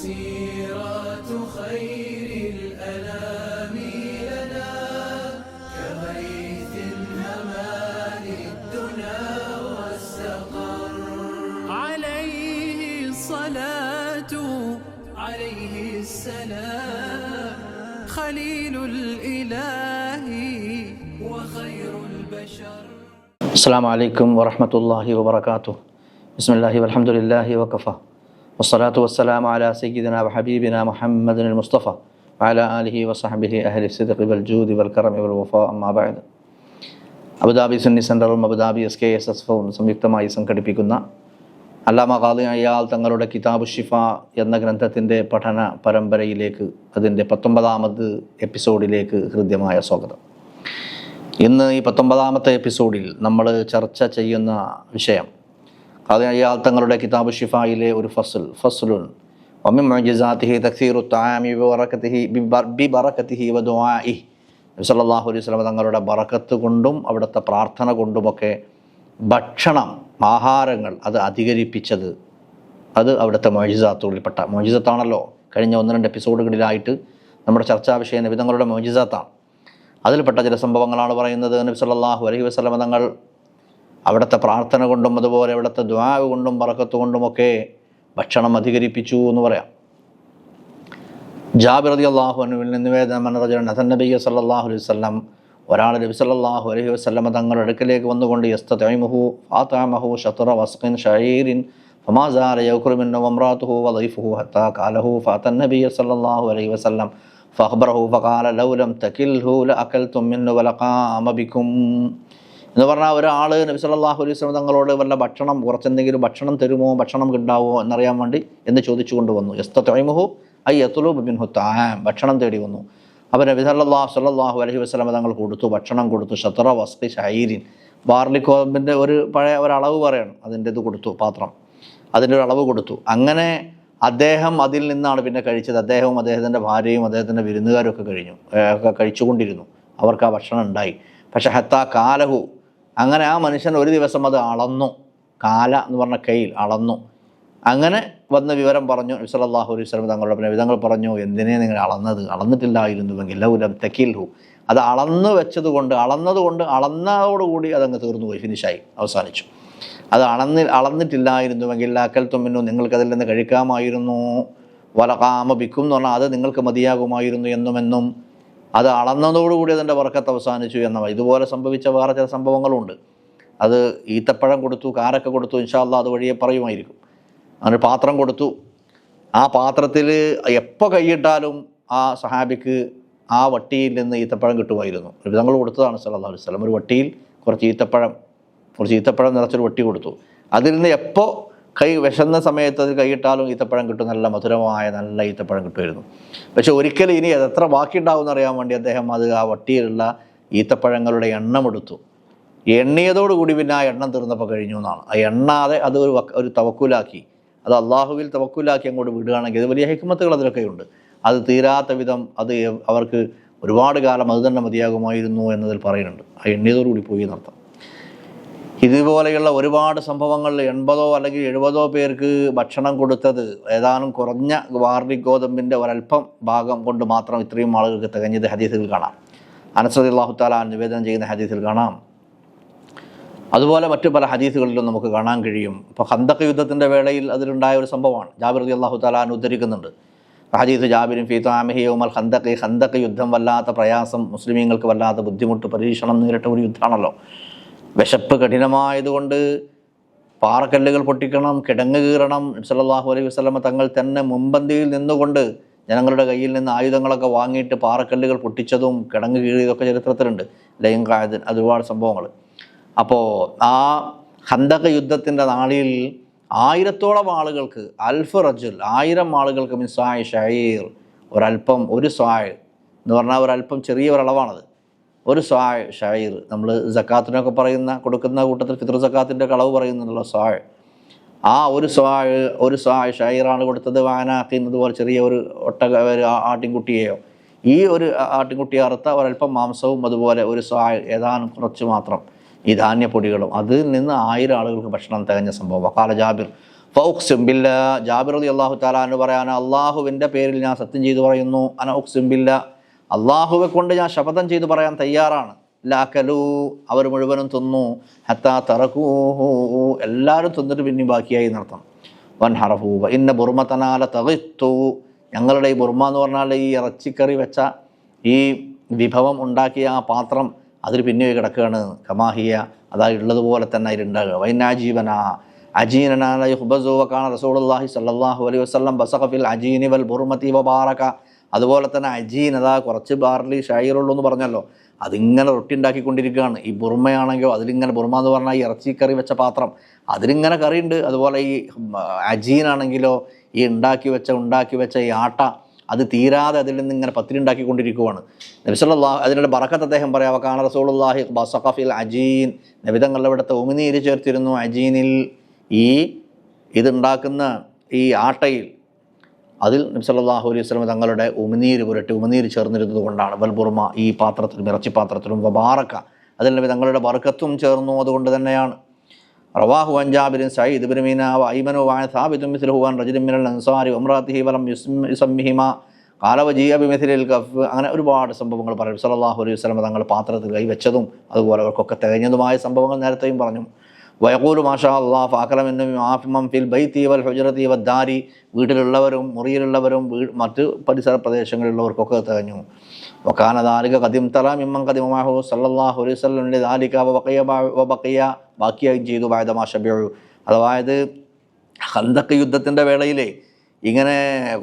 سيرة خير الأنام لنا كغيث هما للدنا واستقر عليه الصلاة عليه السلام. خليل الإله وخير البشر. السلام عليكم ورحمة الله وبركاته. بسم الله والحمد لله وكفى. വസ്സലാത്തു വസ്സലാം അല സയ്യിദിന ഹബീബിന മുഹമ്മദിൻ മുസ്തഫ അല അലിഹി വസഹബിഹി അഹലി സിദ്ഖി വൽ ജൂദി വൽ കറം വൽ വഫ അമ്മാബായത് അബുദാബി സുന്നി സെന്ററും Abu Dhabi S K S S എഫും സംയുക്തമായി സംഘടിപ്പിക്കുന്ന അല്ലാമ ഖാദി അയാൾ തങ്ങളുടെ കിതാബ് ഷിഫ എന്ന ഗ്രന്ഥത്തിന്റെ പഠന പരമ്പരയിലേക്ക് അതിന്റെ പത്തൊമ്പതാമത് എപ്പിസോഡിലേക്ക് ഹൃദ്യമായ സ്വാഗതം. ഇന്ന് ഈ പത്തൊമ്പതാമത്തെ എപ്പിസോഡിൽ നമ്മൾ ചർച്ച ചെയ്യുന്ന വിഷയം അത് അയാൾ തങ്ങളുടെ കിതാബ് ഷിഫായിലെ ഒരു ഫസുൽ ഫസുലുൻ. ഒമ്മി ബി വദുആഇ അലൈഹി തങ്ങളുടെ ബറക്കത്ത് കൊണ്ടും അവിടുത്തെ പ്രാർത്ഥന കൊണ്ടുമൊക്കെ ഭക്ഷണം ആഹാരങ്ങൾ അത് അധികരിപ്പിച്ചത്. അത് അവിടുത്തെ മോജിസാത്തുകളിൽപ്പെട്ട മോജിസത്താണല്ലോ കഴിഞ്ഞ ഒന്ന് രണ്ട് എപ്പിസോഡുകളിലായിട്ട് നമ്മുടെ ചർച്ചാ വിഷയം നബിതങ്ങളുടെ മോജിസാത്താണ് അതിൽപ്പെട്ട ചില സംഭവങ്ങളാണ് പറയുന്നത് നബി സല്ലാഹു അലൈഹി വസ്ലമ തങ്ങൾ അവിടുത്തെ പ്രാർത്ഥന കൊണ്ടും അതുപോലെ അവിടുത്തെ ദ്വാവ് കൊണ്ടും പറക്കത്ത് കൊണ്ടുമൊക്കെ ഭക്ഷണം അധികരിപ്പിച്ചു എന്ന് പറയാം. ജാബിർ അലി നിന്ന് നിവേദനം മനറജൻ നസൻ നബിയ സല്ലാഹു അലൈഹി വസ്ലം ഒരാൾ നബി സല്ലാഹു അലഹി വസ്ലമ തങ്ങളുടെ അടുക്കലേക്ക് വന്നുകൊണ്ട് യസ്ത തൈമുഹു ഫാത്താമഹു വസ്കിൻ ഫമാസാര ഹത്താ കാലഹു ലൗലം തകിൽഹു ലഅക്കൽതും മിന്നു വലഖാമ ബികും. എന്ന് പറഞ്ഞാൽ ഒരാൾ നബി സല്ലല്ലാഹു അലൈഹി വസ്ലം തങ്ങളോട് വല്ല ഭക്ഷണം കുറച്ചെന്തെങ്കിലും ഭക്ഷണം തരുമോ ഭക്ഷണം കിട്ടാവോ എന്നറിയാൻ വേണ്ടി എന്ന് ചോദിച്ചുകൊണ്ട് വന്നു. യസ്തൈമുഹു ഐ യത്തുലു ബിൻഹു താം ഭക്ഷണം തേടി വന്നു. അപ്പോൾ നബി സല്ലല്ലാഹു സല്ലല്ലാഹു അലഹി വസ്ലമ തങ്ങൾ കൊടുത്തു ഭക്ഷണം കൊടുത്തു. ഷത്ര വസ്തി ഷൈരിൻ ബാർലിക്കോമ്പിന്റെ ഒരു പഴയ ഒരളവ് പറയണം. അതിന്റെ ഇത് കൊടുത്തു പാത്രം. അതിന്റെ ഒരു അളവ് കൊടുത്തു. അങ്ങനെ അദ്ദേഹം അതിൽ നിന്നാണ് പിന്നെ കഴിച്ചത്. അദ്ദേഹവും അദ്ദേഹത്തിന്റെ ഭാര്യയും അദ്ദേഹത്തിന്റെ വിരുന്നുകാരും ഒക്കെ കഴിഞ്ഞു ഒക്കെ കഴിച്ചുകൊണ്ടിരുന്നു. അവർക്ക് ആ ഭക്ഷണം ഉണ്ടായി. പക്ഷേ ഹത്താ കാലഹു അങ്ങനെ ആ മനുഷ്യൻ ഒരു ദിവസം അത് അളന്നു. കാല എന്ന് പറഞ്ഞ കയ്യിൽ അളന്നു. അങ്ങനെ വന്ന വിവരം പറഞ്ഞു. നബിസല്ലാഹു അലൈഹി സ്വലം തങ്ങളുടെ പിന്നെ വിധങ്ങൾ പറഞ്ഞു എന്തിനേ നിങ്ങൾ അളന്നത്? അളന്നിട്ടില്ലായിരുന്നുവെങ്കിൽ ലൗലം തെക്കിൽഹു അത് അളന്നു വെച്ചത് കൊണ്ട് അളന്നത് കൊണ്ട് അളന്നതോടുകൂടി അതങ്ങ് തീർന്നു പോയി ഫിനിഷായി അവസാനിച്ചു. അത് അളന്നി അളന്നിട്ടില്ലായിരുന്നുവെങ്കിൽ ലാക്കൽ തുമ്മിനു നിങ്ങൾക്കതിൽ നിന്ന് കഴിക്കാമായിരുന്നു. വലകാമ ബിക്കും എന്ന് പറഞ്ഞാൽ അത് നിങ്ങൾക്ക് മതിയാകുമായിരുന്നു എന്നുമെന്നും അത് അളന്നതോടുകൂടി അതിന്റെ വർക്കത്ത് അവസാനിച്ചു എന്ന ഇതുപോലെ സംഭവിച്ച വേറെ ചില സംഭവങ്ങളുണ്ട്. അത് ഈത്തപ്പഴം കൊടുത്തു കാരൊക്കെ കൊടുത്തു ഇൻഷാല്ല അത് വഴിയെ പറയുമായിരിക്കും. അങ്ങനെ പാത്രം കൊടുത്തു. ആ പാത്രത്തിൽ എപ്പോൾ കൈയിട്ടാലും ആ സഹാബിക്ക് ആ വട്ടിയിൽ നിന്ന് ഈത്തപ്പഴം കിട്ടുമായിരുന്നു. വിധങ്ങൾ കൊടുത്തതാണ് സല്ലല്ലാഹു അലൈഹി വസല്ലം. ഒരു വട്ടിയിൽ കുറച്ച് ഈത്തപ്പഴം കുറച്ച് ഈത്തപ്പഴം നിറച്ചൊരു വട്ടി കൊടുത്തു. അതിൽ നിന്ന് എപ്പോൾ കൈ വിശന്ന സമയത്ത് അത് കൈയിട്ടാലും ഈത്തപ്പഴം കിട്ടും. നല്ല മധുരമായ നല്ല ഈത്തപ്പഴം കിട്ടുമായിരുന്നു. പക്ഷെ ഒരിക്കലും ഇനി അത് എത്ര ബാക്കിയുണ്ടാവും എന്നറിയാൻ വേണ്ടി അദ്ദേഹം അത് ആ വട്ടിയിലുള്ള ഈത്തപ്പഴങ്ങളുടെ എണ്ണം എടുത്തു. എണ്ണിയതോടുകൂടി പിന്നെ ആ എണ്ണം തീർന്നപ്പോൾ കഴിഞ്ഞു എന്നാണ്. ആ എണ്ണാതെ അത് ഒരു ഒരു തവക്കൂലാക്കി. അത് അള്ളാഹുവിൽ തവക്കൂലാക്കി അങ്ങോട്ട് വിടുകയാണെങ്കിൽ അത് വലിയ ഹിക്മത്തുകൾ അതിലൊക്കെയുണ്ട്. അത് തീരാത്ത വിധം അത് അവർക്ക് ഒരുപാട് കാലം അത് തന്നെ മതിയാകുമായിരുന്നു എന്നതിൽ പറയുന്നുണ്ട്. ആ എണ്ണിയതോടുകൂടി പോയി എന്നർത്ഥം. ഇതുപോലെയുള്ള ഒരുപാട് സംഭവങ്ങൾ എൺപതോ അല്ലെങ്കിൽ എഴുപതോ പേർക്ക് ഭക്ഷണം കൊടുത്തത് ഏതാനും കുറഞ്ഞ വാർണി ഗോതമ്പിന്റെ ഒരല്പം ഭാഗം കൊണ്ട് മാത്രം ഇത്രയും ആളുകൾക്ക് തികഞ്ഞത് ഹദീസിൽ കാണാം. അനസദി അള്ളാഹു താല നിവേദനം ചെയ്യുന്ന ഹദീസിൽ കാണാം. അതുപോലെ മറ്റു പല ഹദീസുകളിലും നമുക്ക് കാണാൻ കഴിയും. ഇപ്പോൾ ഹന്തക്ക യുദ്ധത്തിന്റെ വേളയിൽ അതിലുണ്ടായ ഒരു സംഭവമാണ്. ജാബിർ അലി അള്ളാഹു താലാൻ ഉദ്ധരിക്കുന്നുണ്ട്. ഹദീസ് ജാബിരും ഫീത്താമിഹി ഉമൽ ഹന്തക്ക് ഹന്തക്ക് യുദ്ധം വല്ലാത്ത പ്രയാസം മുസ്ലിമീങ്ങൾക്ക് വല്ലാത്ത ബുദ്ധിമുട്ട് പരീക്ഷണം നേരിട്ട ഒരു യുദ്ധമാണല്ലോ. വിശപ്പ് കഠിനമായതുകൊണ്ട് പാറക്കല്ലുകൾ പൊട്ടിക്കണം കിടങ്ങ് കീറണം. സല്ലല്ലാഹു അലൈഹി വസ്ലമ തങ്ങൾ തന്നെ മുമ്പന്തിയിൽ നിന്നുകൊണ്ട് ജനങ്ങളുടെ കയ്യിൽ നിന്ന് ആയുധങ്ങളൊക്കെ വാങ്ങിയിട്ട് പാറക്കല്ലുകൾ പൊട്ടിച്ചതും കിടങ്ങ് കീറിയതൊക്കെ ചരിത്രത്തിലുണ്ട്. ലൈംഗായത് അത് ഒരുപാട് സംഭവങ്ങൾ. അപ്പോൾ ആ ഹന്തക യുദ്ധത്തിന്റെ നാളിൽ ആയിരത്തോളം ആളുകൾക്ക് അൽഫ് റജുൽ ആയിരം ആളുകൾക്ക് മിസ്സായ് ഷയീർ ഒരൽപ്പം ഒരു സ്വായ് എന്ന് പറഞ്ഞാൽ ഒരൽപ്പം ചെറിയ ഒരളവാണത്. ഒരു സ്വാ ഷായിർ നമ്മൾ ജക്കാത്തിനൊക്കെ പറയുന്ന കൊടുക്കുന്ന കൂട്ടത്തിൽ ഫിത്ര സക്കാത്തിന്റെ കളവ് പറയുന്നുണ്ടല്ലോ സ്വായ് ആ ഒരു സ്വായ് ഒരു സ്വാ ഷായിറാണ് കൊടുത്തത് വാനാക്കുന്നത് പോലെ ചെറിയ ഒരു ഒട്ടക ഒരു ആട്ടിൻകുട്ടിയെയോ. ഈ ഒരു ആട്ടിൻകുട്ടിയെ അറുത്ത ഒരല്പം മാംസവും അതുപോലെ ഒരു സ്വായ് ഏതാനും കുറച്ച് മാത്രം ഈ ധാന്യപ്പൊടികളും. അതിൽ നിന്ന് ആയിരം ആളുകൾക്ക് ഭക്ഷണം തികഞ്ഞ സംഭവം വക്കാല ജാബിർ ഫൗക്സിംബില്ല ജാബിർ അലി അള്ളാഹു താലാന്ന് പറയാൻ അള്ളാഹുവിന്റെ പേരിൽ ഞാൻ സത്യം ചെയ്തു പറയുന്നു അന ഉക്സിംബില്ല അള്ളാഹുവെ കൊണ്ട് ഞാൻ ശപഥം ചെയ്തു പറയാൻ തയ്യാറാണ്. ലാക്കലു അവർ മുഴുവനും തിന്നു. ഹത്താ തറക്കൂഹു എല്ലാവരും തിന്നിട്ട് പിന്നെ ബാക്കിയായി നടത്തണം വൻ ഹറഫു ഇന്ന ബുർമത്തനാല തകിത്തു ഞങ്ങളുടെ ഈ ബുർമ എന്ന് പറഞ്ഞാൽ ഈ ഇറച്ചിക്കറി വെച്ച ഈ വിഭവം ഉണ്ടാക്കിയ ആ പാത്രം അതിൽ പിന്നെ കിടക്കുകയാണ്. കമാഹിയ അതാ ഉള്ളതുപോലെ തന്നെ അതിലുണ്ടാകുക വൈനാജീവന അജീനനാല ഹുബസു വക്കാന റസൂലുള്ളാഹി സല്ലല്ലാഹു അലൈഹി വസല്ലം ബസഖഫിൽ അജീനി വൽ ബുർമതി വബാറക അതുപോലെ തന്നെ അജീനത കുറച്ച് ബാർലി ഷായറുള്ളൂ എന്ന് പറഞ്ഞല്ലോ. അതിങ്ങനെ റൊട്ടി ഉണ്ടാക്കിക്കൊണ്ടിരിക്കുകയാണ്. ഈ ബുർമയാണെങ്കിലോ അതിലിങ്ങനെ ബുർമ എന്ന് പറഞ്ഞാൽ ഈ ഇറച്ചി കറി വെച്ച പാത്രം. അതിലിങ്ങനെ കറിയുണ്ട്. അതുപോലെ ഈ അജീനാണെങ്കിലോ ഈ ഉണ്ടാക്കി വെച്ച ഉണ്ടാക്കി വെച്ച ഈ ആട്ട അത് തീരാതെ അതിൽ നിന്ന് ഇങ്ങനെ പത്തിരി ഉണ്ടാക്കിക്കൊണ്ടിരിക്കുവാണ്. നബിസല്ലാ അതിനുള്ള ബറക്കത്ത് അദ്ദേഹം പറയാം വക്കാന റസൂലുള്ളാഹി ബസഖഫിൽ അജീൻ. നബിതങ്ങളുടെ ഇവിടുത്തെ ഉമിനീര് ചേർത്തിരുന്നു. അജീനിൽ ഈ ഇതുണ്ടാക്കുന്ന ഈ ആട്ടയിൽ അതിൽ നബി സല്ലല്ലാഹു അലൈഹി വസല്ലം തങ്ങളുടെ ഉമിനീര് പുരട്ടി ഉമിനീര് ചേർന്നിരുന്നത് കൊണ്ടാണ്. ബൽബുർമ ഈ പാത്രത്തിലും ഇറച്ചി പാത്രത്തിലും വബാറക്ക അതിൽ നബി തങ്ങളുടെ ബർക്കത്തും ചേർന്നു അതുകൊണ്ട് തന്നെയാണ്. റവാഹു അൻജാബിൻ സയ്യിദ് ബിൻ ഐമനു വായ സാബിതും മിസ്ലുഹുവാൻ റജുലിൻ മിനൽ അൻസാരി ഉമ്രാത്തിഹി വലം യുസമ്മിഹിമ. കാല ജിയബി ബിമിഥിലിൽ കഫ് അങ്ങനെ ഒരുപാട് സംഭവങ്ങൾ പറയും സലാഹു അലൈഹി വസല്ലം തങ്ങൾ പാത്രത്തിൽ കൈവച്ചതും അതുപോലെ അവർക്കൊക്കെ തികഞ്ഞതുമായ സംഭവങ്ങൾ നേരത്തെയും പറഞ്ഞു. വയക്കൂലു മാഷാ അള്ളാ ഫാക്കലമെന്നും ആഫിമം ഫിൽ ബൈത്തി വൽ ഹുജറത്തി വദ്ദാരി വീട്ടിലുള്ളവരും മുറിയിലുള്ളവരും വീ മറ്റ് പരിസര പ്രദേശങ്ങളിലുള്ളവർക്കൊക്കെ തികഞ്ഞു. വക്കാന ദാലിക കദിം തല മിമ്മൻ കദിമാഹു സല്ലല്ലാഹു അലൈഹി വസല്ലം ദാലിക വബഖിയ വബഖിയ ബാക്കിയായും ചെയ്തു വായത ഷബിയു അതായത് ഹന്തക്ക് യുദ്ധത്തിന്റെ വേളയിലെ ഇങ്ങനെ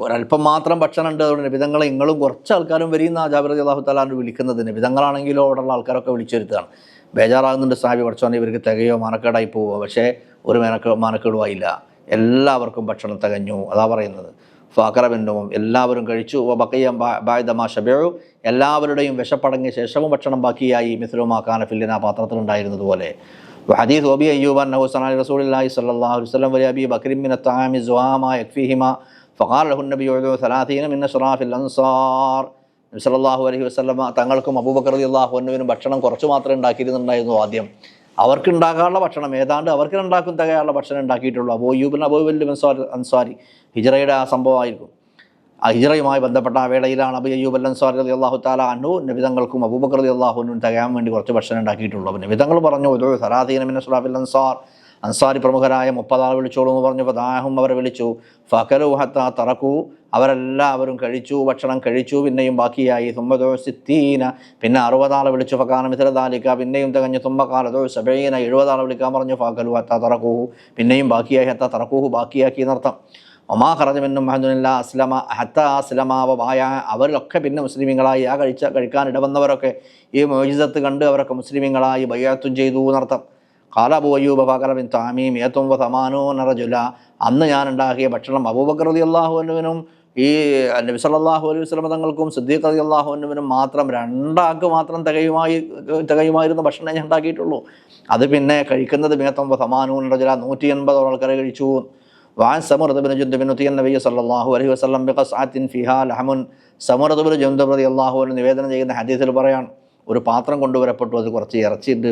ഒരല്പം മാത്രം ഭക്ഷണം ഉണ്ട് അതുകൊണ്ട് നബിതങ്ങളെ നിങ്ങളും കുറച്ച് ആൾക്കാരും വരിയുന്ന ജാബിർ അള്ളാഹു തലാൻ വിളിക്കുന്നത്. നിബിതങ്ങളാണെങ്കിലോ അവിടെയുള്ള ആൾക്കാരൊക്കെ വിളിച്ചു വരുത്തുകയാണ് ബേജാറാകുന്നുണ്ട് സാഹബി പഠിച്ചോണ്ട് ഇവർക്ക് തികയോ മാനക്കേടായി പോവുക. പക്ഷേ ഒരു മാനക്കേ മാനക്കേടുമായില്ല എല്ലാവർക്കും ഭക്ഷണം തികഞ്ഞു. അതാ പറയുന്നത്. ഫാക്കറബിന്റെവും എല്ലാവരും കഴിച്ചു. ബക്കയ്യം ബായുദമാ ഷബേഴു എല്ലാവരുടെയും വിശപ്പടങ്ങിയ ശേഷവും ഭക്ഷണം ബാക്കിയായി. മിസ്ലുമാ കാനഫില്ലിന് ആ പാത്രത്തിലുണ്ടായിരുന്നതുപോലെ ഹദീസ് ഓബി അയ്യൂബൻ ഹുസനാലി റസൂലി സല്ലാഹു വസ്ലം വലിയ അബി ബക്രിമിൻ താമി ജുഹാമ യക്ഫിഹിമ. ഫഖാർ ലഹുന്നബി സലാഹീനം ഇന്ന ഷറാഫിൽ അൻസാർ. നബിസല്ലാഹു അലഹി വസ്ലമ തങ്ങൾക്കും അബൂബക്കർ അലി അള്ളാഹുവിനും ഭക്ഷണം കുറച്ച് മാത്രമേ ഉണ്ടാക്കിയിരുന്നുണ്ടായിരുന്നു ആദ്യം. അവർക്ക് ഉണ്ടാകാനുള്ള ഭക്ഷണം ഏതാണ്ട് അവർക്ക് ഉണ്ടാക്കും തകയാനുള്ള ഭക്ഷണം ഉണ്ടാക്കിയിട്ടുള്ളൂ. അബോയൂബിൻ അബോബിൻ അൻസ്വാരി ഹിജറയുടെ ആ സംഭവമായിരിക്കും. ആ ഹിജറയുമായി ബന്ധപ്പെട്ട ആ വേളയിലാണ് അബി അയ്യൂബ് അല്ലൻ സ്വാരി അലി അള്ളാഹു താല അനു നബിതങ്ങൾക്കും അബൂബക്കർ അലി അള്ളാഹുനും തകയാൻ വേണ്ടി കുറച്ച് ഭക്ഷണം ഉണ്ടാക്കിയിട്ടുള്ളൂ അപ്പോൾ നബിതങ്ങൾ പറഞ്ഞു ഒരു സലാദീനമിൻ അസ്ലാഫിൽ അൻസാർ. അൻസാരി പ്രമുഖരായ മുപ്പതാൾ വിളിച്ചോളൂ എന്ന് പറഞ്ഞു. ദാഹം അവരെ വിളിച്ചു. ഫകലു ഹത്ത തറക്കു. അവരെല്ലാവരും കഴിച്ചു ഭക്ഷണം കഴിച്ചു. പിന്നെയും ബാക്കിയായി. തുമ്മതോ സിത്തീന. പിന്നെ അറുപതാളെ വിളിച്ചു. ഫകാനം ഇത്ര താലിക്ക പിന്നെയും തികഞ്ഞു തുമ്പക്കാലതോ സബീന. എഴുപതാളെ വിളിക്കാൻ പറഞ്ഞു. ഫകലു ഹത്ത തറക്കൂഹു പിന്നെയും ബാക്കിയായി. ഹത്ത തറക്കൂഹു ബാക്കിയാക്കി എന്നർത്ഥം. ഒമാ ഖറജമെന്നും മഹദുനില്ല അസ്ലമ. ഹത്ത അസ്ലമാവ വായ. അവരിലൊക്കെ പിന്നെ മുസ്ലിമീങ്ങളായി. ആ കഴിച്ച കഴിക്കാൻ ഇടവന്നവരൊക്കെ ഈ മോചിതത്ത് കണ്ട് അവരൊക്കെ മുസ്ലിമീങ്ങളായി. ബയ്യാത്തും ചെയ്തു എന്നർത്ഥം. കാലബോയൂബ പകലവിൻ താമീം ഏത്തും വ സമാനോ നറജുല അന്ന് ഞാൻ ഉണ്ടാക്കിയ ഭക്ഷണം അബൂബക്കർ അലി അള്ളാഹുവിനുവിനും ഈ നബി അള്ളാഹു അലൈഹി വസ്ലമതങ്ങൾക്കും സിദ്ദീഖ് അലി അള്ളാഹുവിനും മാത്രം രണ്ടാൾക്ക് മാത്രം തികയുമായി തികയുമായിരുന്ന ഭക്ഷണം ഞാൻ ഉണ്ടാക്കിയിട്ടുള്ളൂ. അത് പിന്നെ കഴിക്കുന്നത് മേത്തം സമാനൂൻ റജല. നൂറ്റി എൺപത് ആൾക്കാരെ കഴിച്ചു. വാൻ സമൃദ്ബിന് ജുന്ദുബിനുത്തിയൻ നബി സല്ലാഹു അലൈഹി വസ്ലം ബിഖസ് ആത്തിൻ ഫിഹാ ലഹമുൻ. സമൃദ്ബിന് ജുന്ദുബ് റതി അള്ളാഹുവിന് നിവേദനം ചെയ്യുന്ന ഹദീസിൽ പറയാണ് ഒരു പാത്രം കൊണ്ടുവരപ്പെട്ടു. അത് കുറച്ച് ഇറച്ചിയുണ്ട്.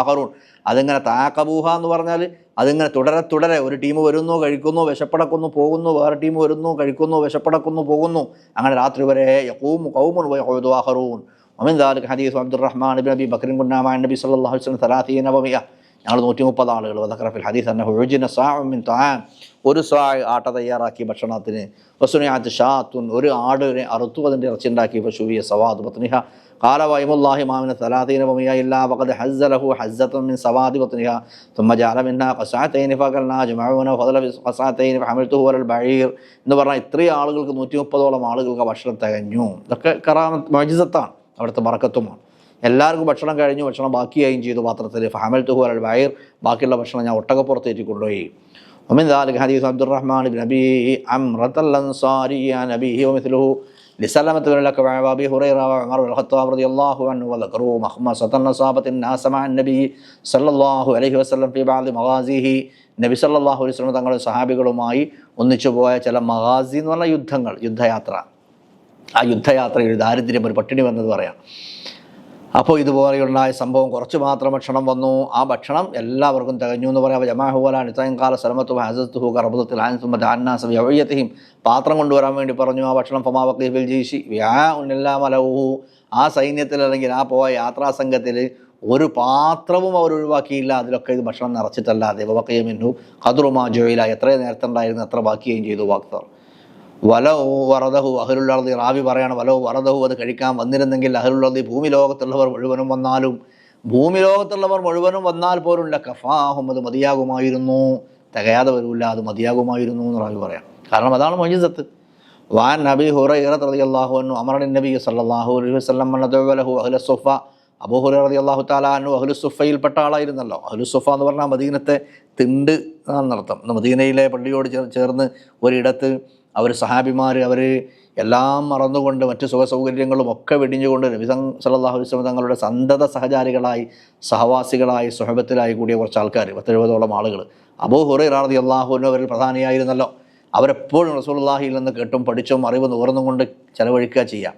ആഹറൂൺ അതിങ്ങനെ താക്കബൂഹ എന്ന് പറഞ്ഞാൽ അതിങ്ങനെ തുടരെ തുടരെ ഒരു ടീം വരുന്നു കഴിക്കുന്നു വിശപ്പടക്കുന്നു പോകുന്നു വേറെ ടീം വരുന്നു കഴിക്കുന്നു വിശപ്പടക്കുന്നു പോകുന്നു. അങ്ങനെ രാത്രി വരെ യക്കൂമു കൗമുൻ വയഹോദു ആഹറൂൻ അമിൻ ദാൽ ഹദീസ് അബ്ദുറഹ്മാൻ നബി ബക്രീൻ ഗുണ്ണാമായ നബി സല്ലാഹു വസ്ലം സലാത്തീൻ നബമിയ ഞങ്ങൾ നൂറ്റി മുപ്പത് ആളുകൾ വദക്രഫിൽ ഹദീസ് തന്നെ ഒഴുജിന സാമിൻ താൻ ഒരു സാ ആട്ട തയ്യാറാക്കി ഭക്ഷണത്തിന്. വസുനയാത്ത് ഷാത്തുൻ ഒരു ആടിനെ അറുത്തു അതിന്റെ ഇറച്ചി ഉണ്ടാക്കി. പശുവിയ സവാദ് പത്നിഹ. കാല വൈമുല്ലാഹി മാമിന് സലാത്തീന വമിയ ഇല്ല വഖദ് ഹസ്സലഹു ഹസ്സത്തൻ മിൻ സവാദി പത്നിഹ. തുമ്മ ജാല മിന്ന ഖസാത്തൈൻ ഫഖൽന ജുമഊന ഫദല ഖസാത്തൈൻ ഫഹമൽതുഹു വലൽ ബഈർ എന്ന് പറഞ്ഞാൽ ഇത്രയും ആളുകൾക്ക് നൂറ്റി മുപ്പതോളം ആളുകൾക്ക് ഭക്ഷണം തികഞ്ഞു. ഇതൊക്കെ കറാമത്ത് മജിസത്താണ്. അവിടുത്തെ മറക്കത്തുമാണ് എല്ലാവർക്കും ഭക്ഷണം കഴിഞ്ഞു ഭക്ഷണം ബാക്കിയായും ചെയ്തു പാത്രത്തിൽ ഫഹമൽ തുഹു അൽ വയർ ബാക്കിയുള്ള ഭക്ഷണം ഞാൻ ഒട്ടകപ്പുറത്തേക്ക് കൊണ്ടുപോയി ومن ذلك حديث عبد الرحمن بن أبي عمرة الأنصاري عن أبيه ومثله لسلمة بن الأكوع وأبي هريرة وعمر بن الخطاب رضي الله عنه وذكروا مخمصة أصابت الناس مع النبي صلى الله عليه وسلم في بعض مغازيه നബി സല്ലല്ലാഹു അലൈഹി വസല്ലം തങ്ങളുടെ സഹാബികളുമായി ഒന്നിച്ചു പോയ ചില മഗാസി എന്ന് പറഞ്ഞ യുദ്ധങ്ങൾ യുദ്ധയാത്ര ആ യുദ്ധയാത്രയിൽ ദാരിദ്ര്യം ഒരു പട്ടിണി വന്നത് പറയാം അപ്പോൾ ഇതുപോലെയുണ്ടായ സംഭവം കുറച്ച് മാത്രം ഭക്ഷണം വന്നു. ആ ഭക്ഷണം എല്ലാവർക്കും തികഞ്ഞു എന്ന് പറയാം. ജമാഹുവലാണ് ഇത്രയും കാല സലമത്തും ഹസത്തുഹു കർബത്തിൽ ആൻസുമത്താന്നാസം വ്യവയ്യത്തെയും പാത്രം കൊണ്ടുവരാൻ വേണ്ടി പറഞ്ഞു ആ ഭക്ഷണം. ഫമാവക്കീഫിൽ ജീഷി. വ്യാ ഉന്നെല്ലാം അലവുഹു ആ സൈന്യത്തിൽ അല്ലെങ്കിൽ ആ പോയ യാത്രാ സംഘത്തിൽ ഒരു പാത്രവും അവർ ഒഴിവാക്കിയില്ല. അതിലൊക്കെ ഇത് ഭക്ഷണം നിറച്ചിട്ടല്ല ദേവബക്കയമിന്നു കതുറുമാ ജോയില എത്ര നേരത്തെ ഉണ്ടായിരുന്നു എത്ര ബാക്കിയും ചെയ്തു. വാക്തർ വലവു വറദഹു അഹലുള്ളതി റാവി പറയാണ് വലവു വറദഹു അത് കഴിക്കാൻ വന്നിരുന്നെങ്കിൽ അഹലുള്ളതി ഭൂമി ലോകത്തുള്ളവർ മുഴുവനും വന്നാലും ഭൂമി ലോകത്തുള്ളവർ മുഴുവനും വന്നാൽ പോലുള്ള കഫാഹും അത് മതിയാകുമായിരുന്നു. തികയാതെ വരില്ല അത് മതിയാകുമായിരുന്നു എന്ന് റാവി പറയാം കാരണം അതാണ് മൊഴിസത്ത് വാൻ നബി ഹുറൈറ റളിയല്ലാഹു അൻഹു അമറൻ നബി സല്ലല്ലാഹു അലൈഹി വസല്ലം അലഹു അഹ്ല സുഫ അബൂ ഹുറൈറ റളിയല്ലാഹു തആല അൻഹു അഹ്ലു സുഫയിൽപ്പെട്ട ആളായിരുന്നല്ലോ. അഹ്ലു സുഫ എന്ന് പറഞ്ഞാൽ മദീനത്തെ തിണ്ട് എന്നാണർത്ഥം മദീനയിലെ പള്ളിയോട് ചേർ ചേർന്ന് ഒരിടത്ത് അവർ സഹാബിമാർ അവർ എല്ലാം മറന്നുകൊണ്ട് മറ്റ് സുഖ സൗകര്യങ്ങളും ഒക്കെ വെടിഞ്ഞുകൊണ്ട് നബി സം- സല്ലല്ലാഹു അലൈഹി വസല്ലം തങ്ങളുടെ സന്തത സഹചാരികളായി സഹവാസികളായി സുഹബത്തിലായി കൂടിയ കുറച്ച് ആൾക്കാർ പത്തെഴുപതോളം ആളുകൾ അബൂ ഹുറൈറ റളിയല്ലാഹു അൻഹു അവരിൽ പ്രധാനിയായിരുന്നല്ലോ. അവരെപ്പോഴും റസൂള്ളാഹിയിൽ നിന്ന് കേട്ടും പഠിച്ചും അറിവ് നുകർന്നും കൊണ്ട് ചെലവഴിക്കുക ചെയ്യാം.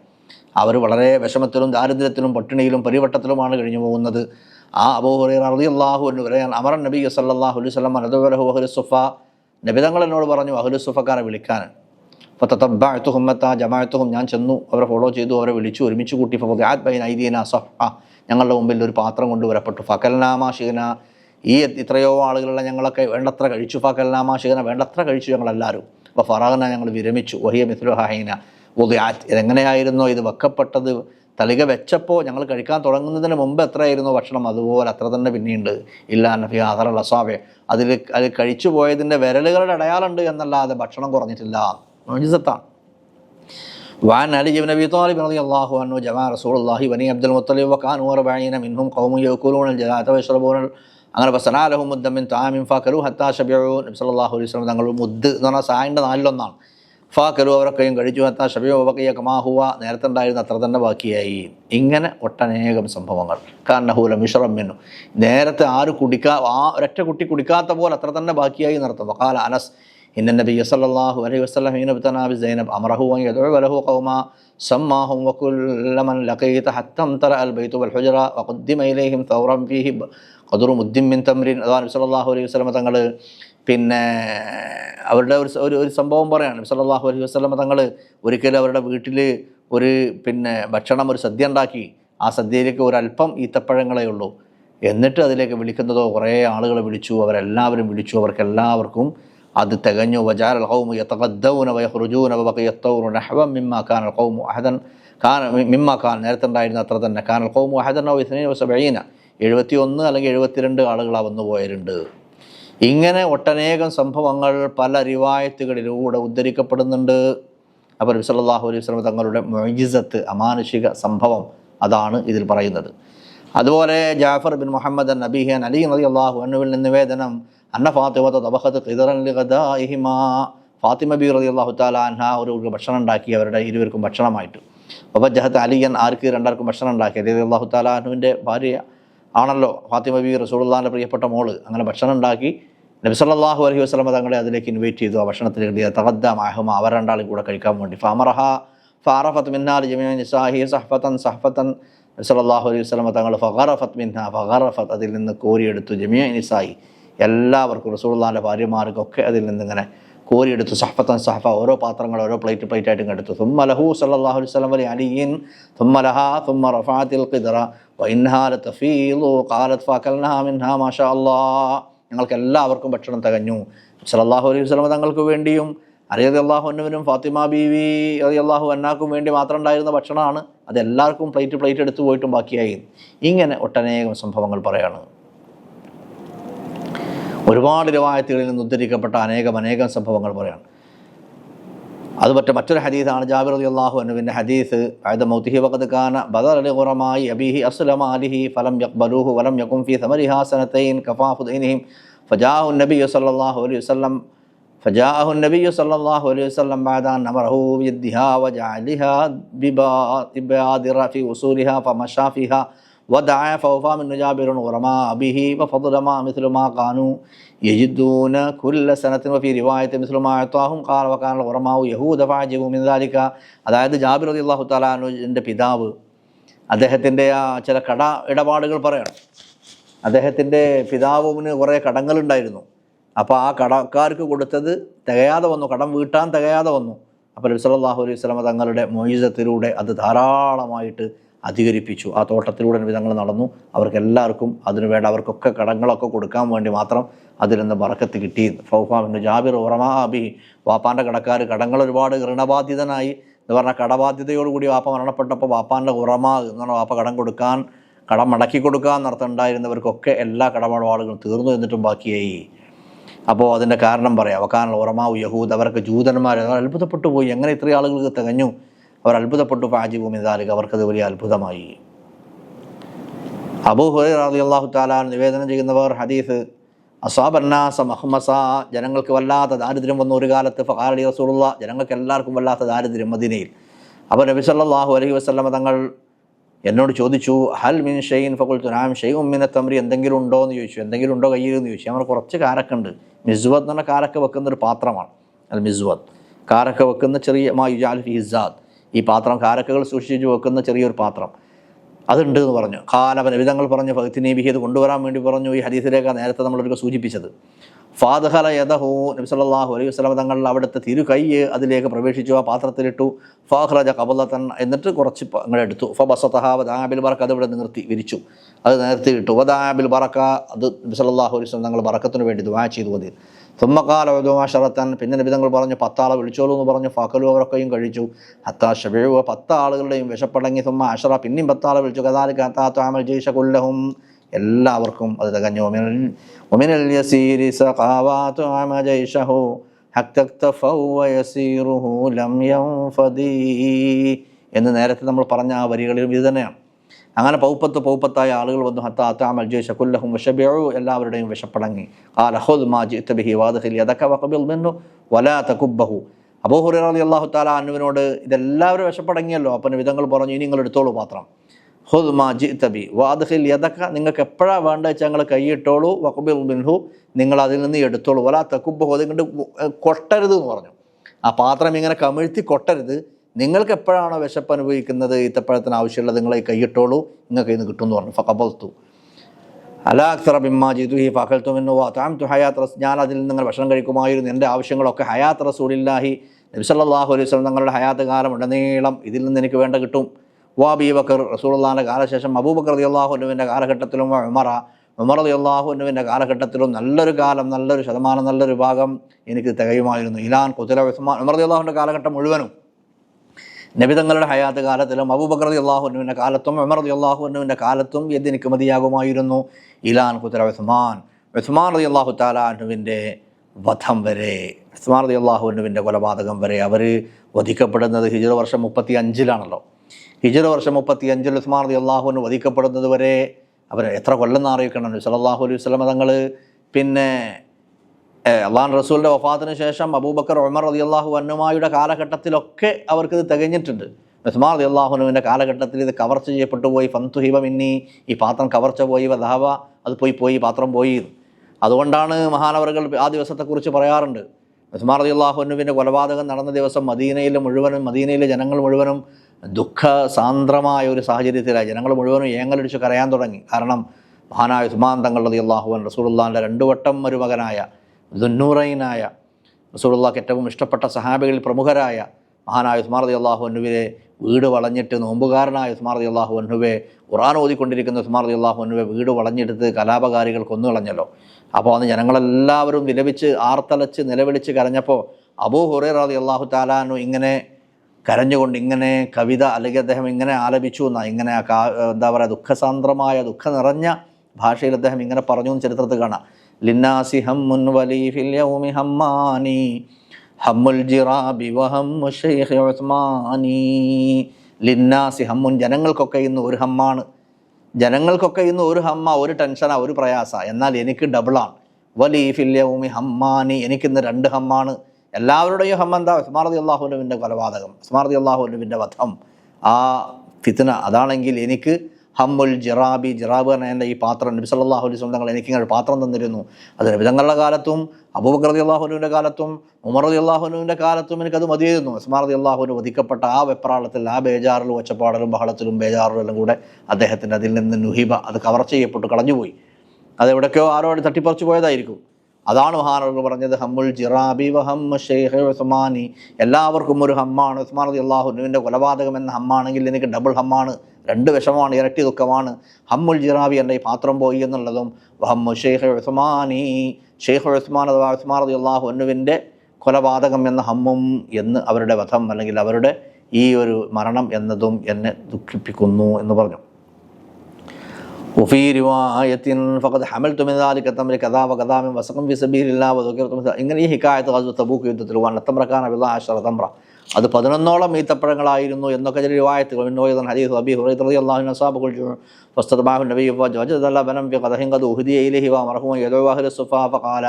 അവർ വളരെ വിഷമത്തിലും ദാരിദ്ര്യത്തിലും പട്ടിണിയിലും പരിവട്ടത്തിലുമാണ് കഴിഞ്ഞു പോകുന്നത്. ആ അബൂ ഹുറൈറ റളിയല്ലാഹു അൻഹു പറയാൻ അമറൻ നബി സല്ലല്ലാഹു അലൈഹി വസല്ലം അനദവലഹു അഹുലുസുഫ നബിതങ്ങൾ എന്നോട് പറഞ്ഞു അഹുലുസുഫക്കാരെ വിളിക്കാൻ. അപ്പോൾ തത്തബ്ബഅത്തുഹും മത്താ ജമാഅത്തുഹും ഞാൻ ചെന്നു. അവരെ ഫോളോ ചെയ്തു. അവരെ വിളിച്ചു. ഒരുമിച്ച് കൂട്ടി. ഫദിആത് ബൈന ഐദീന സഹ ഞങ്ങളുടെ മുമ്പിൽ ഒരു പാത്രം കൊണ്ടുവരപ്പെട്ടു. ഫക്കൽനാമ ഷീന ഈ ഇത്രയോ ആളുകളുള്ള ഞങ്ങളൊക്കെ വേണ്ടത്ര കഴിച്ചു. ഫക്കൽനാമ ഷീന വേണ്ടത്ര കഴിച്ചു ഞങ്ങളെല്ലാവരും. അപ്പോൾ ഫറാഖന ഞങ്ങൾ വിരമിച്ചു. വഹിയ മിഥുലു ഹൈന ഉദയാറ്റ് ഇതെങ്ങനെയായിരുന്നോ ഇത് വെക്കപ്പെട്ടത്. തളിക വെച്ചപ്പോൾ ഞങ്ങൾ കഴിക്കാൻ തുടങ്ങുന്നതിന് മുമ്പ് എത്രയായിരുന്നു ഭക്ഷണം? അതുപോലെ അത്ര തന്നെ പിന്നെയുണ്ട്. ഇല്ല നഫി ആദർ അസാവേ അതിൽ അത് കഴിച്ചു പോയതിന്റെ വിരലുകളുടെ അടയാളുണ്ട് എന്നല്ലാതെ ഭക്ഷണം കുറഞ്ഞിട്ടില്ല. മൊഴിസത്താണ് وعن علي بن ابي طالب رضي الله عنه جمع رسول الله بني عبد المطلب وكانوا أربعين منهم قوم يأكلون الجلاة ويشربون അങ്ങനെ ഫസനാലഹു മുദ്ദ മിൻ താമിൻ ഫാക്കലു ഹത്താ ഷബിയു നബി സല്ലല്ലാഹു അലൈഹി വസല്ലം തങ്ങൾ മുദ് എന്ന് പറഞ്ഞാൽ സായിൻ്റെ നാലിലൊന്നാണ് ഫാക്കലു അവരൊക്കെയും കഴിച്ചു ഹത്താ ഷബിയു വബക്കിയ കമാഹുവ നേരത്തെ ഉണ്ടായിരുന്ന അത്ര തന്നെ ബാക്കിയായി ഇങ്ങനെ ഒട്ടനേകം സംഭവങ്ങൾ കാരണഹൂല മിഷറമ്മിനു നേരത്തെ ആര് കുടിക്കാ ആ ഒരൊറ്റ കുട്ടി കുടിക്കാത്ത പോലെ അത്ര തന്നെ ബാക്കിയായി നടത്തും വക്കാല അനസ് ഇന്ന നബി സല്ലാഹു അലൈഹി വസ്ലം ഇനബ്തനാബി സൈനബ് അമറഹു വലഹു കൗമ സമ്മാഹും വക്കുല്ലമൻ ലഖീത ഹത്തം തറ അൽ ബൈത്തു വൽ ഹുജറ വഖുദ്ദിമയിലേഹിം തൗറം ഫീഹി ഖദുറു മുദ്ദിമിൻ തംറിൻ അതാ നബി സല്ലാഹു അലൈഹി വസ്ലമ തങ്ങൾ പിന്നെ അവരുടെ ഒരു ഒരു സംഭവം പറയാണ്. നബി സല്ലാഹു അലൈഹി വസ്ലമ തങ്ങൾ ഒരിക്കലും അവരുടെ വീട്ടിൽ ഒരു പിന്നെ ഭക്ഷണം ഒരു സദ്യ ഉണ്ടാക്കി ആ സദ്യയിലേക്ക് ഒരല്പം ഈത്തപ്പഴങ്ങളേ ഉള്ളൂ. എന്നിട്ട് അതിലേക്ക് വിളിക്കുന്നതോ കുറേ ആളുകളെ വിളിച്ചു അവരെല്ലാവരും വിളിച്ചു അവർക്കെല്ലാവർക്കും അത് തികഞ്ഞു. വജാൽ അൽഹൗമു യത്തഖദ്ദൗന വയഹ്റുജൂന വകയത്തൗറു നഹ്വം മിമ്മാ കാനൽ ഹൗമു അഹദൻ കാൻ മിമ്മാ കാൻ നേരത്തെ ഉണ്ടായിരുന്ന അത്ര തന്നെ. കാനൽ ഹൗമു അഹദൻ ഇസ്നീൻ വസബീന എഴുപത്തി ഒന്ന് അല്ലെങ്കിൽ എഴുപത്തിരണ്ട് ആളുകളാ വന്നു പോയരുണ്ട് ഇങ്ങനെ ഒട്ടനേകം സംഭവങ്ങൾ പല റിവായത്തുകളിലൂടെ ഉദ്ധരിക്കപ്പെടുന്നുണ്ട്. അപ്പോൾ നബി സല്ലാഹു അലൈഹി വസല്ലം തങ്ങളുടെ മൊയ്ജിസത്ത് അമാനുഷിക സംഭവം അതാണ് ഇതിൽ പറയുന്നത്. അതുപോലെ ജാഫർ ബിൻ മുഹമ്മദ് നബിഹൻ അലി നദി അള്ളാഹു അനുവിൽ നിവേദനം അന്ന ഫാത്തിമത്ത് തബഹത്ത് ഖിദറൻ ലിഗദാഇഹിമാ. ഫാത്തിമ ബി റതി അള്ളാഹു താലാൻഹ ഒരു ഭക്ഷണം ഉണ്ടാക്കി അവരുടെ ഇരുവർക്കും ഭക്ഷണമായിട്ട്. അപ്പോൾ ജഹത്ത് അലിയൻ ആർക്ക് രണ്ടാർക്കും ഭക്ഷണം ഉണ്ടാക്കി? അലി അള്ളാഹു താലാഹുവിന്റെ ഭാര്യ ആണല്ലോ ഫാത്തിമ ബി റസൂള്ളാന്റെ പ്രിയപ്പെട്ട മോൾ. അങ്ങനെ ഭക്ഷണം ഉണ്ടാക്കി നബി സല്ലല്ലാഹു അലൈഹി വസല്ലം തങ്ങളെ അതിലേക്ക് ഇൻവൈറ്റ് ചെയ്തു. ആ ഭക്ഷണത്തിലേക്ക് തകദ്ദ മാഹുമ അവർ രണ്ടാളും കൂടെ കഴിക്കാൻ വേണ്ടി. ഫാമറഹ ഫാറഫത്ത് മിന്നാർ ജമീഅ നിസാഹി സഹഫത്തൻ സഹഫത്തൻ നബി സല്ലല്ലാഹു അലൈഹി വസല്ലം തങ്ങൾ ഫഗറഫത് മിൻഹാ ഫഗറഫത് അതിൽ നിന്ന് കോരിയെടുത്തു. ജമിയ നിസായി. എല്ലാവർക്കും റസൂള്ളാന്റെ ഭാര്യമാർക്കൊക്കെ അതിൽ നിന്നിങ്ങനെ കോരിയെടുത്ത്. സഹഫത്തൻ സഹഫ ഓരോ പാത്രങ്ങൾ ഓരോ പ്ലേറ്റ് പ്ലേറ്റ് ആയിട്ടും എടുത്തു. തുമ്മ ലഹു സല്ലല്ലാഹു വസ്ലം വലി അലിയിൻ തുമ്മ ലഹ തുമ്മ റഫാത്തിൽ ഖിദ്റ. വഇൻഹാ ലതഫീലു കാലത്ത് ഫഅകൽനാ മിൻഹാ മാഷാ അല്ലാ ഞങ്ങൾക്ക് എല്ലാവർക്കും ഭക്ഷണം തികഞ്ഞു. സല്ലാഹു അലൈഹി വസ്ലമ തങ്ങൾക്ക് വേണ്ടിയും അലി അള്ളാഹു അന്നുവിനും ഫാത്തിമ ബീവി അലി അള്ളാഹു അന്നാക്കും വേണ്ടി മാത്രം ഉണ്ടായിരുന്ന ഭക്ഷണമാണ്. അത് എല്ലാവർക്കും പ്ലേറ്റ് പ്ലേറ്റ് എടുത്തു പോയിട്ടും ബാക്കിയായി. ഇങ്ങനെ ഒട്ടനേകം സംഭവങ്ങൾ പറയാണ്. ഒരുപാട് രവായത്തുകളിൽ നിന്ന് ഉദ്ധരിക്കപ്പെട്ട അനേകം അനേകം സംഭവങ്ങൾ പറയാണ് അത് മറ്റേ മറ്റൊരു ഹദീസാണ് ജാബിർ അലി അള്ളാഹു അനുവിൻ്റെ ഹദീസ് അതായത് മൗത്തിഹി വഖദ് കാന ബദർ അലി ഖുറമായി അബീഹി അസ്ലമ അലിഹി ഫലം യഖ്ബലൂഹു വലം യഖും ഫി സമരിഹാ സനതൈൻ കഫാഫു ദൈനിഹിം ഫജാഹു നബി സല്ലല്ലാഹു അലൈഹി വസല്ലം فجاءه النبي صلى الله عليه وسلم بعد أن أمره بيدها وجعلها ببادر في وصولها فمشى فيها യജിദ്ദൂന കുല്ല യഹൂദ അതായത് ജാബിർ അള്ളാഹു പിതാവ് അദ്ദേഹത്തിന്റെ ആ ചില കട ഇടപാടുകൾ പറയണം. അദ്ദേഹത്തിന്റെ പിതാവിന് കുറേ കടങ്ങളുണ്ടായിരുന്നു. അപ്പോൾ ആ കടക്കാർക്ക് കൊടുത്തത് തികയാതെ വന്നു. കടം വീട്ടാൻ തികയാതെ വന്നു. അപ്പോൾ അലൈഹി സ്വലാഹു അലൈഹി സ്വലമ തങ്ങളുടെ മൊയ്സത്തിലൂടെ അത് ധാരാളമായിട്ട് അധികരിപ്പിച്ചു. ആ തോട്ടത്തിലൂടെ വിധങ്ങൾ നടന്നു. അവർക്കെല്ലാവർക്കും അതിനുവേണ്ട അതിനു വേണ്ട അവർക്കൊക്കെ കടങ്ങളൊക്കെ കൊടുക്കാൻ വേണ്ടി മാത്രം അതിൽ നിന്ന് വറക്കത്ത് കിട്ടി. ഫൗഫാമിന്റെ ജാബിർ ഉറമാബി വാപ്പാന്റെ കടക്കാർ കടങ്ങൾ ഒരുപാട് ഋണബാധിതനായി എന്ന് പറഞ്ഞാൽ കടബാധ്യതയോടുകൂടി വാപ്പ മരണപ്പെട്ടപ്പോൾ വാപ്പാന്റെ ഉറമ എന്ന് പറഞ്ഞാൽ വാപ്പ കടം കൊടുക്കാൻ കടം മടക്കി കൊടുക്കുക എന്നർത്ഥം ഉണ്ടായിരുന്നവർക്കൊക്കെ എല്ലാ കടപാടുകളും തീർന്നു എന്നിട്ടും ബാക്കിയായി. അപ്പോൾ അതിന്റെ കാരണം പറയാം. അവക്കാനുള്ള ഉറമാവ് യഹൂദ്. അവർക്ക് ജൂതന്മാർ അത്ഭുതപ്പെട്ടു പോയി. എങ്ങനെ ഇത്രയും ആളുകൾക്ക് തികഞ്ഞു? അവർ അത്ഭുതപ്പെട്ടു. ഫാജിബും ഇതാലിക അവർക്കത് വലിയ അത്ഭുതമായി. അബൂ ഹുറൈ റാദി അള്ളാഹു താലാൻ നിവേദനം ചെയ്യുന്നവർ ഹദീസ് അസാബന്നാസ മഹ്മസ ജനങ്ങൾക്ക് വല്ലാത്ത ദാരിദ്ര്യം വന്ന ഒരു കാലത്ത്. ഫഹാലി റസൂലുള്ള ജനങ്ങൾക്ക് എല്ലാവർക്കും വല്ലാത്ത ദാരിദ്ര്യം മദീനയിൽ. അപ്പോൾ നബി സല്ലാഹു അലൈഹി വസ്ലമ തങ്ങൾ എന്നോട് ചോദിച്ചു ഹൽ മിൻ ഷെയ്ൻ ഫകുൽ തുനാം ഷെയ്ഖും മിന തമ്രി എന്തെങ്കിലും ഉണ്ടോ? എന്ന് ചോദിച്ചു. എന്തെങ്കിലും ഉണ്ടോ കയ്യിൽ? എന്ന് ചോദിച്ചു. നമ്മൾ കുറച്ച് കാരക്ക ഉണ്ട്. മിസ്വത്ത് എന്ന് കാരക്ക വെക്കുന്ന ഒരു പാത്രമാണ്. അത് മിസ്വത്ത് കാരക്ക വെക്കുന്ന ചെറിയ മാ യുജാൽ ഫിസാദ് ഈ പാത്രം കാരക്കകൾ സൂക്ഷിച്ചു വെക്കുന്ന ചെറിയൊരു പാത്രം. അതുണ്ട് എന്ന് പറഞ്ഞു. കാലവൻ വിധങ്ങൾ പറഞ്ഞു ഭക്തിനെ ബിഹിയത് കൊണ്ടുവരാൻ വേണ്ടി പറഞ്ഞു. ഈ ഹദീസിലേക്ക് നേരത്തെ നമ്മളൊരു സൂചിപ്പിച്ചത്. ഫാദഹല യദഹു നബി സല്ലല്ലാഹു അലൈഹി വസല്ലം തങ്ങൾ അവിടുത്തെ തിരു കൈ അതിലേക്ക് പ്രവേശിച്ചു ആ പാത്രത്തിലിട്ടു. ഫാഹ്റജ കബലത്തൻ എന്നിട്ട് കുറച്ച് അങ്ങോട്ട് എടുത്തു. വദാബിൽ ബറക്ക അത് ഇവിടെ നിർത്തി വിരിച്ചു. അത് നിർത്തി ഇട്ടു. വദാബിൽ ബറക്ക അത് നബി സല്ലല്ലാഹു അലൈഹി വസല്ലം തങ്ങൾ ബറക്കത്തിന് വേണ്ടി ദുആ ചെയ്തു അതിൽ തുമ്മക്കാല ഷറത്തൻ പിന്നെ നബിതങ്ങൾ പറഞ്ഞു പത്താളെ വിളിച്ചോളൂ എന്ന് പറഞ്ഞു ഫാക്കലു അവരൊക്കെയും കഴിച്ചു. ഹത്താ ഷബിഴുവ പത്ത് ആളുകളുടെയും വിശപ്പടങ്ങി തുമ്മ അഷറ പിന്നെയും പത്താളെ വിളിച്ചു. കഥാലിക്ക് ഹത്താ താമൽ ജയ്ഷ കൊല്ലഹും. എല്ലാവർക്കും അത് തികഞ്ഞു യസീരി എന്ന് നേരത്തെ നമ്മൾ പറഞ്ഞ ആ വരികളിലും ഇത് തന്നെയാണ്. അങ്ങനെ പൗപ്പത്ത് പൗപ്പത്തായ ആളുകൾ വന്നു. ഹത്ത അത്താമൽ ജയ്ഷ കുല്ലഹും വശബിഉ എല്ലാവരുടെയും വിഷപ്പടങ്ങി ആ ലഹോദ് വഖബിൽ മിൻഹു വലാ റളിയല്ലാഹു തആല അന്നുവിനോട് ഇതെല്ലാവരും വിശപ്പടങ്ങിയല്ലോ. അപ്പം വിധങ്ങൾ പറഞ്ഞു ഇനി നിങ്ങൾ എടുത്തോളൂ പാത്രം. ഹുദ് മാജി തബി വാദ്ഹിൽ യദക നിങ്ങൾക്ക് എപ്പോഴാണ് വേണ്ടത് വെച്ചാൽ നിങ്ങൾ കൈയിട്ടോളൂ. വഖബിൽ മിൻഹു നിങ്ങൾ അതിൽ നിന്ന് എടുത്തോളൂ. വലാ തകുബ്ബഹു അതിങ്ങോട്ട് കൊട്ടരുത് എന്ന് പറഞ്ഞു. ആ പാത്രം ഇങ്ങനെ കമിഴ്ത്തി കൊട്ടരുത്. നിങ്ങൾക്ക് എപ്പോഴാണോ വിശപ്പ് അനുഭവിക്കുന്നത് ഈത്തപ്പഴത്തിന് ആവശ്യമുള്ളത് നിങ്ങളെ കൈയിട്ടോളൂ. നിങ്ങൾക്ക് ഇന്ന് കിട്ടും എന്ന് പറഞ്ഞു ഫക്കബൽത്തു അലാക്സറ ബിമ്മാ ജിതു ഹി ഫഖൽത്തു മിന്നു വാത്താം തു ഹയാത്ത് റസ് ഞാൻ അതിൽ നിന്ന് നിങ്ങൾ ഭക്ഷണം കഴിക്കുമായിരുന്നു. എന്റെ ആവശ്യങ്ങളൊക്കെ ഹയാത്ത് റസൂലില്ലാഹി. നബി സല്ലല്ലാഹു അലൈഹി വസ്ലം തങ്ങളുടെ ഹയാത്ത് കാലം ഉടനീളം ഇതിൽ നിന്ന് എനിക്ക് വേണ്ട കിട്ടും. വാ ബി ബക്കർ റസൂലുള്ളാഹിന്റെ കാലശേഷം അബൂബക്കർ അൻഹുവിന്റെ കാലഘട്ടത്തിലും ഉമറ ഉമർ അൻഹുവിന്റെ കാലഘട്ടത്തിലും നല്ലൊരു കാലം നല്ലൊരു ശതമാനം നല്ലൊരു ഭാഗം എനിക്ക് തികയുമായിരുന്നു. ഇലാൻ കുത്തല ഉസ്മാൻ ഉമർ റളിയല്ലാഹുവിന്റെ കാലഘട്ടം മുഴുവനും നബിതങ്ങളുടെ ഹയാത്ത് കാലത്തിലും അബൂബക്കർ റതി അള്ളാഹുനുവിന്റെ കാലത്തും ഉമർ റതി അള്ളാഹുനുവിന്റെ കാലത്തും എനിക്ക് മതിയാകുമായിരുന്നു. ഇലാൻ കുത്തര ഉസ്മാൻ ഉസ്മാൻ റതി അള്ളാഹു താലാഹുവിന്റെ വധം വരെ ഉസ്മാൻ റതി അള്ളാഹുനുവിന്റെ കൊലപാതകം വരെ അവർ വധിക്കപ്പെടുന്നത് ഹിജറ വർഷം മുപ്പത്തി അഞ്ചിലാണല്ലോ ഹിജറ വർഷം മുപ്പത്തി അഞ്ചിൽ ഉസ്മാർ അലി അള്ളാഹുവിന് വധിക്കപ്പെടുന്നത് വരെ അവർ എത്ര കൊല്ലം എന്ന് അറിയിക്കണം സല്ലല്ലാഹു അലൈഹി വസ്ലമ തങ്ങൾ പിന്നെ അള്ളാൻ റസൂലിന്റെ വഫാത്തിന് ശേഷം അബൂബക്കർ ഉമർ റതി അള്ളാഹു അന്നുമായുടെ കാലഘട്ടത്തിലൊക്കെ അവർക്കിത് തികഞ്ഞിട്ടുണ്ട്. ഉസ്മാർ റതി അള്ളാഹുനുവിന്റെ കാലഘട്ടത്തിൽ ഇത് കവർച്ച ചെയ്യപ്പെട്ടു പോയി. ഫന്തുഹിബ മിന്നി ഈ പാത്രം കവർച്ച പോയി. വധാവ അത് പോയി പോയി പാത്രം പോയി. അതുകൊണ്ടാണ് മഹാനവറുകൾ ആ ദിവസത്തെക്കുറിച്ച് പറയാറുണ്ട്. ഉസ്മാർ റതി അള്ളാഹുനുവിന്റെ കൊലപാതകം നടന്ന ദിവസം മദീനയിലെ മുഴുവനും മദീനയിലെ ജനങ്ങൾ മുഴുവനും ദുഃഖ സാന്ദ്രമായ ഒരു സാഹചര്യത്തിലായി. ജനങ്ങൾ മുഴുവനും ഏങ്ങലടിച്ച് കരയാൻ തുടങ്ങി. കാരണം മഹാനായ ഉസ്മാൻ തങ്ങൾ റതി അള്ളാഹുവൻ റസൂലുള്ളാഹിന്റെ രണ്ടു വട്ടം മരുമകനായ ദുന്നൂറൈനായ റസൂലുള്ളാഹ്ക്ക് ഏറ്റവും ഇഷ്ടപ്പെട്ട സഹാബികളിൽ പ്രമുഖരായ മഹാനായ ഉസ്മാർ അതി അള്ളാഹു വീട് വളഞ്ഞിട്ട് നോമ്പുകാരനായ ഉസ്മാർ അതി അള്ളാഹു അന്നുവെ ഖുറാൻ ഓതിക്കൊണ്ടിരിക്കുന്ന ഉസ്മാർ അതി അള്ളാഹു വീട് വളഞ്ഞെടുത്ത് കലാപകാരികൾ കൊന്നുകളഞ്ഞല്ലോ അപ്പോൾ അന്ന് ജനങ്ങളെല്ലാവരും വിലപിച്ച് ആർത്തലച്ച് നിലവിളിച്ച് കരഞ്ഞപ്പോൾ അബൂ ഹുറേർ അതി അള്ളാഹു താലാനു ഇങ്ങനെ കരഞ്ഞുകൊണ്ട് ഇങ്ങനെ കവിത അല്ലെങ്കിൽ അദ്ദേഹം ഇങ്ങനെ ആലപിച്ചു എന്നാ ഇങ്ങനെ എന്താ പറയുക ദുഃഖസാന്ദ്രമായ ദുഃഖ നിറഞ്ഞ ഭാഷയിൽ അദ്ദേഹം ഇങ്ങനെ പറഞ്ഞു എന്ന് ചരിത്രത്തിൽ കാണാം. ലിന്നാസി ഹമ്മുൻ വലി ഫിൽ യൗമി ഹമ്മാനി ഹമ്മുൽ ജിറാബി വഹമ്മു ഉസ്മാനി. ലിന്നാസി ഹമ്മുൻ ജനങ്ങൾക്കൊക്കെ ഇന്ന് ഒരു ഹമ്മാണ്. ജനങ്ങൾക്കൊക്കെ ഇന്ന് ഒരു ഹമ്മ ഒരു ടെൻഷനാ ഒരു പ്രയാസ. എന്നാൽ എനിക്ക് ഡബിളാണ് വലി ഫിൽ യൗമി ഹമ്മാനി എനിക്കിന്ന് രണ്ട് ഹമ്മാണ്. എല്ലാവരുടെയും ഹമ്മന്താ ഉസ്മാർദി അള്ളാഹുനുവിന്റെ കൊലപാതകം ഉസ്മാർദി അള്ളാഹുനുവിന്റെ വധം. ആ ഫിത്ന അതാണെങ്കിൽ എനിക്ക് ഹമ്മുൽ ജിറാബി ജിറാബ് എന്ന എന്റെ ഈ പാത്രം നബി സല്ലല്ലാഹു അലൈഹി വസല്ലം തങ്ങൾ എനിക്കിങ്ങനെ ഒരു പാത്രം തന്നിരുന്നു. അത് നബിതങ്ങളുടെ കാലത്തും അബൂബക്കർ റതി അള്ളാഹുനുവിന്റെ കാലത്തും ഉമർ റതി അള്ളാഹുനുവിന്റെ കാലത്തും എനിക്കത് മതിയായിരുന്നു. ഉസ്മാൻ റതി അള്ളാഹുനു വധിക്കപ്പെട്ട ആ വെപ്രാളത്തിൽ ആ ബേജാറിലും ഒച്ചപ്പാടലും ബഹളത്തിലും ബേജാറിലും എല്ലാം കൂടെ അദ്ദേഹത്തിന്റെ അതിൽ നിന്ന് നുഹിബ അത് കവർ ചെയ്യപ്പെട്ടു കളഞ്ഞുപോയി. അത് എവിടേക്കോ ആരോട് തട്ടിപ്പറിച്ചു പോയതായിരിക്കും. അതാണ് മഹാനവർ പറഞ്ഞത് ഹമ്മുൽ ജിറാബി വഹം ഷെയ്ഖ് ഉസ്മാനി. എല്ലാവർക്കും ഒരു ഹമ്മാണ്. ഉസ്മാൻ അലി അള്ളാഹുനുവിന്റെ കൊലപാതകം എന്ന ഹമ്മാണെങ്കിൽ എനിക്ക് ഡബിൾ ഹമ്മാണ്. രണ്ട് വിഷമാണ് ഇരട്ടി ദുഃഖമാണ്. ഹമ്മുൽ ജിറാബി എന്റെ ഈ പാത്രം പോയി എന്നുള്ളതും വഹമ്മു ഷെയ്ഖ് ഉസ്മാനി. ഷെയ്ഖ് ഉസ്മാൻ അഥവാ ഉസ്മാൻ അലി അള്ളാഹുനുവിന്റെ കൊലപാതകം എന്ന ഹമ്മും എന്ന് അവരുടെ വധം അല്ലെങ്കിൽ അവരുടെ ഈ ഒരു മരണം എന്നതും എന്നെ ദുഃഖിപ്പിക്കുന്നു എന്ന് പറഞ്ഞു. وفي رواية فقد حملت من ذلك التمر كذا وكذا من وسق في سبيل الله وذكرت مثل ഇങ്ങനെ ഈ ഹിക്കായത്ത് ഗസ്വ തബൂക്ക് യുദ്ധത്തിൽ വന്ന തമ്രക്കാന ബിള്ള അഷറ തമ്ര അത് പതിനൊന്നോളം ഈത്തപ്പഴങ്ങളായിരുന്നു എന്നൊക്കെ ചില റിവായത്തുകൾ ഇന്നോയതൻ ഹദീസ് അബി ഹുറൈറ റളിയല്ലാഹു അൻഹു അസ്ഹാബു ഖുൽ فاستطبعه النبي فوجد لبنا في قدح قد أهدي إليه وأمره يدعو أهل الصفا فقال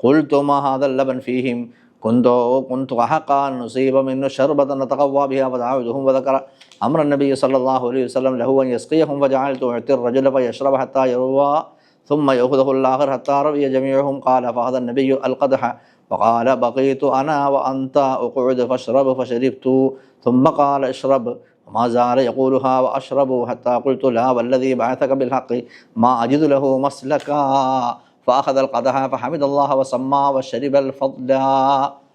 قلت ما هذا اللبن فيهم كنت كنت أحقا أن نصيب منه شربة نتقوى بها فدعوتهم وذكر أمر النبي صلى الله عليه وسلم له أن يسقيهم فجعلت أعطي الرجل فيشرب حتى يروى ثم يأخذه الآخر حتى رضي جميعهم. قال فهذا النبي القدح وقال بقيت أنا وأنت أقعد فاشرب فشربت. ثم قال اشرب. وما زال يقولها وأشرب حتى قلت لا والذي بعثك بالحق ما أجد له مسلكا. ഫാഹദൽ കഥഹ ഫഹമിദ് വ